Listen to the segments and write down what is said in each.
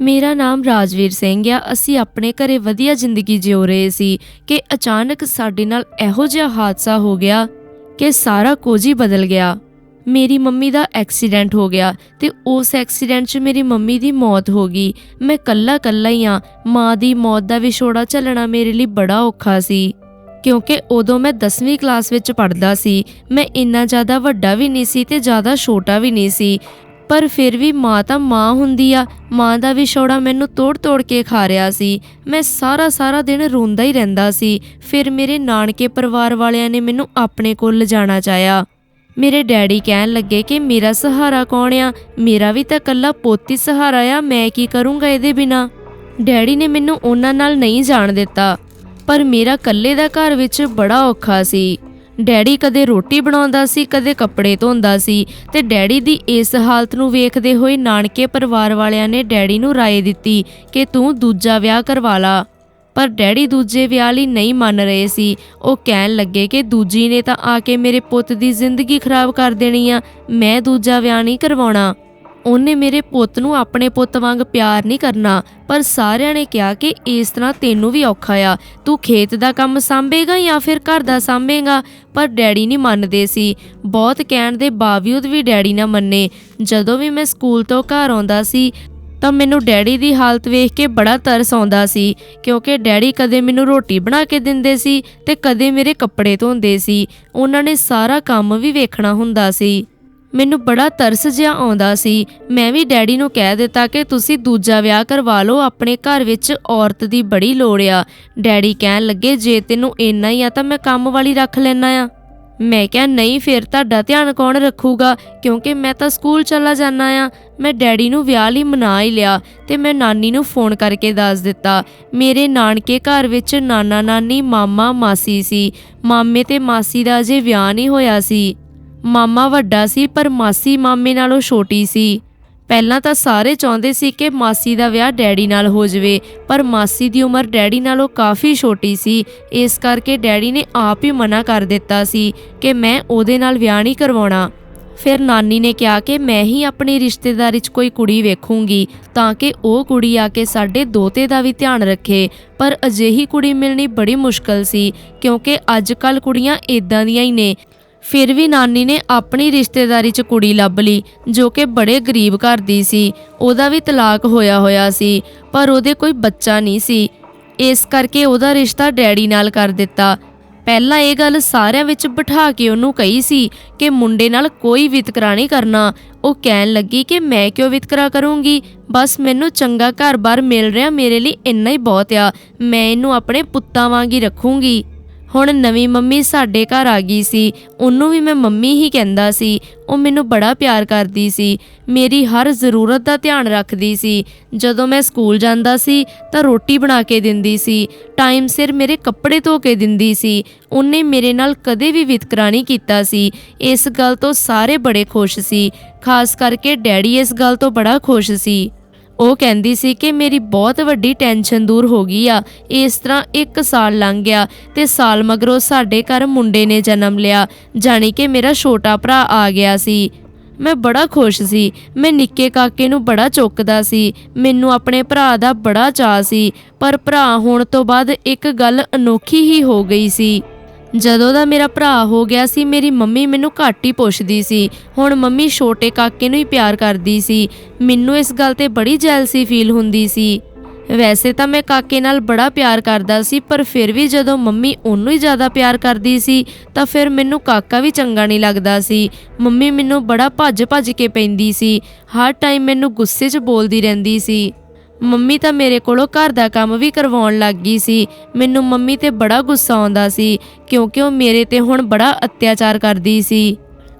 ਮੇਰਾ ਨਾਮ ਰਾਜਵੀਰ ਸਿੰਘ ਆ। ਅਸੀਂ ਆਪਣੇ ਘਰੇ ਵਧੀਆ ਜ਼ਿੰਦਗੀ ਜਿਉ ਰਹੇ ਸੀ ਕਿ ਅਚਾਨਕ ਸਾਡੇ ਨਾਲ ਇਹੋ ਜਿਹਾ ਹਾਦਸਾ ਹੋ ਗਿਆ ਕਿ ਸਾਰਾ ਕੁਝ ਹੀ ਬਦਲ ਗਿਆ। ਮੇਰੀ ਮੰਮੀ ਦਾ ਐਕਸੀਡੈਂਟ ਹੋ ਗਿਆ ਤੇ ਉਸ ਐਕਸੀਡੈਂਟ 'ਚ ਮੇਰੀ ਮੰਮੀ ਦੀ ਮੌਤ ਹੋ ਗਈ। ਮੈਂ ਕੱਲਾ ਕੱਲਾ ਹੀ ਆ। ਮਾਂ ਦੀ ਮੌਤ ਦਾ ਵਿਛੋੜਾ ਝੱਲਣਾ ਮੇਰੇ ਲਈ ਬੜਾ ਔਖਾ ਸੀ। ਕਿਉਂਕਿ ਉਦੋਂ ਮੈਂ 10ਵੀਂ ਕਲਾਸ ਵਿੱਚ ਪੜ੍ਹਦਾ ਸੀ। ਮੈਂ ਇੰਨਾ ਜ਼ਿਆਦਾ ਵੱਡਾ ਵੀ ਨਹੀਂ ਸੀ ਤੇ ਜ਼ਿਆਦਾ ਛੋਟਾ ਵੀ ਨਹੀਂ ਸੀ। ਪਰ ਫਿਰ ਵੀ ਮਾਂ ਤਾਂ ਮਾਂ ਹੁੰਦੀ ਆ। ਮਾਂ ਦਾ ਵਿਛੋੜਾ ਮੈਨੂੰ ਤੋੜ-ਤੋੜ ਕੇ ਖਾ ਰਿਹਾ ਸੀ। ਮੈਂ ਸਾਰਾ ਸਾਰਾ ਦਿਨ ਰੋਂਦਾ ਹੀ ਰਹਿੰਦਾ ਸੀ। ਫਿਰ ਮੇਰੇ ਨਾਨਕੇ ਪਰਿਵਾਰ ਵਾਲਿਆਂ ਨੇ ਮੈਨੂੰ ਆਪਣੇ ਕੋਲ ਲਿਜਾਣਾ ਚਾਹਿਆ। ਮੇਰੇ ਡੈਡੀ ਕਹਿਣ ਲੱਗੇ ਕਿ ਮੇਰਾ ਸਹਾਰਾ ਕੌਣ ਆ? ਮੇਰਾ ਵੀ ਤਾਂ ਇਕੱਲਾ ਪੋਤੀ ਸਹਾਰਾ ਆ। ਮੈਂ ਕੀ ਕਰੂੰਗਾ ਇਹਦੇ ਬਿਨਾ? ਡੈਡੀ ਨੇ ਮੈਨੂੰ ਉਹਨਾਂ ਨਾਲ ਨਹੀਂ ਜਾਣ ਦਿੱਤਾ। ਪਰ ਮੇਰਾ ਇਕੱਲੇ ਦਾ ਘਰ ਵਿੱਚ ਬੜਾ ਔਖਾ ਸੀ। ਡੈਡੀ ਕਦੇ ਰੋਟੀ ਬਣਾਉਂਦਾ ਸੀ, ਕਦੇ ਕੱਪੜੇ ਧੋਂਦਾ ਸੀ ਤੇ ਡੈਡੀ ਦੀ ਇਸ ਹਾਲਤ ਨੂੰ ਵੇਖਦੇ ਹੋਏ ਨਾਨਕੇ ਪਰਿਵਾਰ ਵਾਲਿਆਂ ਨੇ ਡੈਡੀ ਨੂੰ ਰਾਏ ਦਿੱਤੀ ਕਿ ਤੂੰ ਦੂਜਾ ਵਿਆਹ ਕਰਵਾ ਲਾ। ਪਰ ਡੈਡੀ ਦੂਜੇ ਵਿਆਹ ਲਈ ਨਹੀਂ ਮੰਨ ਰਹੇ ਸੀ। ਉਹ ਕਹਿਣ ਲੱਗੇ ਕਿ ਦੂਜੀ ਨੇ ਤਾਂ ਆ ਕੇ ਮੇਰੇ ਪੁੱਤ ਦੀ ਜ਼ਿੰਦਗੀ ਖਰਾਬ ਕਰ ਦੇਣੀ ਆ, ਮੈਂ ਦੂਜਾ ਵਿਆਹ ਨਹੀਂ ਕਰਵਾਉਣਾ। ਉਹਨੇ ਮੇਰੇ ਪੁੱਤ ਨੂੰ ਆਪਣੇ ਪੁੱਤ ਵਾਂਗ ਪਿਆਰ ਨਹੀਂ ਕਰਨਾ, ਪਰ ਸਾਰਿਆਂ ਨੇ ਕਿਹਾ ਕਿ ਇਸ ਤਰ੍ਹਾਂ ਤੈਨੂੰ ਵੀ ਔਖਾ ਆ। ਤੂੰ ਖੇਤ ਦਾ ਕੰਮ ਸੰਭੇਗਾ ਜਾਂ ਫਿਰ ਘਰ ਦਾ ਸੰਭੇਗਾ? ਪਰ ਡੈਡੀ ਨਹੀਂ ਮੰਨਦੇ ਸੀ। ਬਹੁਤ ਕਹਿਣ ਦੇ ਬਾਵਜੂਦ ਵੀ ਡੈਡੀ ਨਾ ਮੰਨੇ। ਜਦੋਂ ਵੀ ਮੈਂ ਸਕੂਲ ਤੋਂ ਘਰ ਆਉਂਦਾ ਸੀ, ਤਾਂ ਮੈਨੂੰ ਡੈਡੀ ਦੀ ਹਾਲਤ ਵੇਖ ਕੇ ਬੜਾ ਤਰਸ ਆਉਂਦਾ ਸੀ, ਕਿਉਂਕਿ ਡੈਡੀ ਕਦੇ ਮੈਨੂੰ ਰੋਟੀ ਬਣਾ ਕੇ ਦਿੰਦੇ ਸੀ ਤੇ ਕਦੇ ਮੇਰੇ ਕੱਪੜੇ ਧੋਂਦੇ ਸੀ। ਉਹਨਾਂ ਨੇ ਸਾਰਾ ਕੰਮ ਵੀ ਵੇਖਣਾ ਹੁੰਦਾ ਸੀ। ਮੈਨੂੰ ਬੜਾ ਤਰਸ ਜਿਹਾ ਆਉਂਦਾ ਸੀ। ਮੈਂ ਵੀ ਡੈਡੀ ਨੂੰ ਕਹਿ ਦਿੱਤਾ ਕਿ ਤੁਸੀਂ ਦੂਜਾ ਵਿਆਹ ਕਰਵਾ ਲਓ, ਆਪਣੇ ਘਰ ਵਿੱਚ ਔਰਤ ਦੀ ਬੜੀ ਲੋੜ ਆ। ਡੈਡੀ ਕਹਿਣ ਲੱਗੇ, ਜੇ ਤੈਨੂੰ ਇੰਨਾ ਹੀ ਆ ਤਾਂ ਮੈਂ ਕੰਮ ਵਾਲੀ ਰੱਖ ਲੈਣਾ ਆ। ਮੈਂ ਕਿਹਾ, ਨਹੀਂ ਫਿਰ ਤੁਹਾਡਾ ਧਿਆਨ ਕੌਣ ਰੱਖੂਗਾ? ਕਿਉਂਕਿ ਮੈਂ ਤਾਂ ਸਕੂਲ ਚਲਾ ਜਾਣਾ ਆ। ਮੈਂ ਡੈਡੀ ਨੂੰ ਵਿਆਹ ਲਈ ਮਨਾ ਹੀ ਲਿਆ ਤੇ ਮੈਂ ਨਾਨੀ ਨੂੰ ਫੋਨ ਕਰਕੇ ਦੱਸ ਦਿੱਤਾ। ਮੇਰੇ ਨਾਨਕੇ ਘਰ ਵਿੱਚ ਨਾਨਾ ਨਾਨੀ ਮਾਮਾ, ਮਾਸੀ ਸੀ। ਮਾਮੇ ਤੇ ਮਾਸੀ ਦਾ ਅਜੇ ਵਿਆਹ ਨਹੀਂ ਹੋਇਆ ਸੀ। ਮਾਮਾ ਵੱਡਾ ਸੀ, ਪਰ ਮਾਸੀ ਮਾਮੇ ਨਾਲੋਂ ਛੋਟੀ ਸੀ। ਪਹਿਲਾਂ ਤਾਂ ਸਾਰੇ ਚਾਹੁੰਦੇ ਸੀ ਕਿ ਮਾਸੀ ਦਾ ਵਿਆਹ ਡੈਡੀ ਨਾਲ ਹੋ ਜਾਵੇ, ਪਰ ਮਾਸੀ ਦੀ ਉਮਰ ਡੈਡੀ ਨਾਲੋਂ ਕਾਫੀ ਛੋਟੀ ਸੀ। ਇਸ ਕਰਕੇ ਡੈਡੀ ਨੇ ਆਪ ਹੀ ਮਨਾ ਕਰ ਦਿੱਤਾ ਸੀ ਕਿ ਮੈਂ ਉਹਦੇ ਨਾਲ ਵਿਆਹ ਨਹੀਂ ਕਰਵਾਉਣਾ। ਫਿਰ ਨਾਨੀ ਨੇ ਕਿਹਾ ਕਿ ਮੈਂ ਹੀ ਆਪਣੀ ਰਿਸ਼ਤੇਦਾਰੀ 'ਚ ਕੋਈ ਕੁੜੀ ਵੇਖੂੰਗੀ, ਤਾਂ ਕਿ ਉਹ ਕੁੜੀ ਆ ਕੇ ਸਾਡੇ ਦੋਤੇ ਦਾ ਵੀ ਧਿਆਨ ਰੱਖੇ। ਪਰ ਅਜਿਹੀ ਕੁੜੀ ਮਿਲਣੀ ਬੜੀ ਮੁਸ਼ਕਲ ਸੀ, ਕਿਉਂਕਿ ਅੱਜ ਕੱਲ ਕੁੜੀਆਂ ਇਦਾਂ ਦੀਆਂ ਹੀ ਨੇ। ਫਿਰ ਵੀ ਨਾਨੀ ਨੇ ਆਪਣੀ ਰਿਸ਼ਤੇਦਾਰੀ 'ਚ ਕੁੜੀ ਲੱਭ ਲਈ, ਜੋ ਕਿ ਬੜੇ ਗਰੀਬ ਘਰ ਦੀ ਸੀ। ਉਹਦਾ ਵੀ ਤਲਾਕ ਹੋਇਆ ਹੋਇਆ ਸੀ, ਪਰ ਉਹਦੇ ਕੋਈ ਬੱਚਾ ਨਹੀਂ ਸੀ। ਇਸ ਕਰਕੇ ਉਹਦਾ ਰਿਸ਼ਤਾ ਡੈਡੀ ਨਾਲ ਕਰ ਦਿੱਤਾ। ਪਹਿਲਾਂ ਇਹ ਗੱਲ ਸਾਰਿਆਂ ਵਿੱਚ ਬਿਠਾ ਕੇ ਉਹਨੂੰ ਕਹੀ ਸੀ ਕਿ ਮੁੰਡੇ ਨਾਲ ਕੋਈ ਵਿਤਕਰਾ ਨਹੀਂ ਕਰਨਾ। ਉਹ ਕਹਿਣ ਲੱਗੀ ਕਿ ਮੈਂ ਕਿਉਂ ਵਿਤਕਰਾ ਕਰੂੰਗੀ? ਬਸ ਮੈਨੂੰ ਚੰਗਾ ਘਰ-ਬਾਰ ਮਿਲ ਰਿਹਾ, ਮੇਰੇ ਲਈ ਇੰਨਾ ਹੀ ਬਹੁਤ ਆ। ਮੈਂ ਇਹਨੂੰ ਆਪਣੇ ਪੁੱਤਾਂ ਵਾਂਗ ਹੀ ਰੱਖੂੰਗੀ। ਹੁਣ ਨਵੀਂ ਮੰਮੀ ਸਾਡੇ ਘਰ ਆ ਗਈ ਸੀ। ਉਹਨੂੰ ਵੀ ਮੈਂ ਮੰਮੀ ਹੀ ਕਹਿੰਦਾ ਸੀ। ਉਹ ਮੈਨੂੰ ਬੜਾ ਪਿਆਰ ਕਰਦੀ ਸੀ। ਮੇਰੀ ਹਰ ਜ਼ਰੂਰਤ ਦਾ ਧਿਆਨ ਰੱਖਦੀ ਸੀ। ਜਦੋਂ ਮੈਂ ਸਕੂਲ ਜਾਂਦਾ ਸੀ, ਤਾਂ ਰੋਟੀ ਬਣਾ ਕੇ ਦਿੰਦੀ ਸੀ। ਟਾਈਮ ਸਿਰ ਮੇਰੇ ਕੱਪੜੇ ਧੋ ਕੇ ਦਿੰਦੀ ਸੀ। ਉਹਨੇ ਮੇਰੇ ਨਾਲ ਕਦੇ ਵੀ ਵਿਤਕਰਾ ਨਹੀਂ ਕੀਤਾ ਸੀ। ਇਸ ਗੱਲ ਤੋਂ ਸਾਰੇ ਬੜੇ ਖੁਸ਼ ਸੀ। ਖਾਸ ਕਰਕੇ ਡੈਡੀ ਇਸ ਗੱਲ ਤੋਂ ਬੜਾ ਖੁਸ਼ ਸੀ। ਉਹ ਕਹਿੰਦੀ ਸੀ ਕਿ ਮੇਰੀ ਬਹੁਤ ਵੱਡੀ ਟੈਨਸ਼ਨ ਦੂਰ ਹੋ ਗਈ ਆ। ਇਸ ਤਰ੍ਹਾਂ 1 ਸਾਲ ਲੰਘ ਗਿਆ ਤੇ ਸਾਲ ਮਗਰੋਂ ਸਾਡੇ ਘਰ ਮੁੰਡੇ ਨੇ ਜਨਮ ਲਿਆ, ਜਾਣੀ ਕਿ ਮੇਰਾ ਛੋਟਾ ਭਰਾ ਆ ਗਿਆ ਸੀ। ਮੈਂ ਬੜਾ ਖੁਸ਼ ਸੀ। ਮੈਂ ਨਿੱਕੇ ਕਾਕੇ ਨੂੰ ਬੜਾ ਚੁੱਕਦਾ ਸੀ। ਮੈਨੂੰ ਆਪਣੇ ਭਰਾ ਦਾ ਬੜਾ ਚਾਅ ਸੀ। ਪਰ ਭਰਾ ਹੋਣ ਤੋਂ ਬਾਅਦ ਇੱਕ ਗੱਲ ਅਨੋਖੀ ਹੀ ਹੋ ਗਈ ਸੀ। ਜਦੋਂ ਦਾ ਮੇਰਾ ਭਰਾ ਹੋ ਗਿਆ ਸੀ, ਮੇਰੀ ਮੰਮੀ ਮੈਨੂੰ ਘੱਟ ਹੀ ਪੁੱਛਦੀ ਸੀ। ਹੁਣ ਮੰਮੀ ਛੋਟੇ ਕਾਕੇ ਨੂੰ ਹੀ ਪਿਆਰ ਕਰਦੀ ਸੀ। ਮੈਨੂੰ ਇਸ ਗੱਲ ਤੇ ਬੜੀ ਜੈਲਸੀ ਫੀਲ ਹੁੰਦੀ ਸੀ। ਵੈਸੇ ਤਾਂ ਮੈਂ ਕਾਕੇ ਨਾਲ ਬੜਾ ਪਿਆਰ ਕਰਦਾ ਸੀ, ਪਰ ਫਿਰ ਵੀ ਜਦੋਂ ਮੰਮੀ ਉਹਨੂੰ ਹੀ ਜ਼ਿਆਦਾ ਪਿਆਰ ਕਰਦੀ ਸੀ, ਤਾਂ ਫਿਰ ਮੈਨੂੰ ਕਾਕਾ ਵੀ ਚੰਗਾ ਨਹੀਂ ਲੱਗਦਾ ਸੀ। ਮੰਮੀ ਮੈਨੂੰ ਬੜਾ ਭੱਜ-ਭੱਜ ਕੇ ਪੈਂਦੀ ਸੀ। ਹਰ ਟਾਈਮ ਮੈਨੂੰ ਗੁੱਸੇ 'ਚ ਬੋਲਦੀ ਰਹਿੰਦੀ ਸੀ। ਮੰਮੀ ਤਾਂ ਮੇਰੇ ਕੋਲੋਂ ਘਰ ਦਾ ਕੰਮ ਵੀ ਕਰਵਾਉਣ ਲੱਗ ਗਈ ਸੀ। ਮੈਨੂੰ ਮੰਮੀ ਤੇ ਬੜਾ ਗੁੱਸਾ ਆਉਂਦਾ ਸੀ, ਕਿਉਂਕਿ ਉਹ ਮੇਰੇ ਤੇ ਹੁਣ ਬੜਾ ਅਤਿਆਚਾਰ ਕਰਦੀ ਸੀ।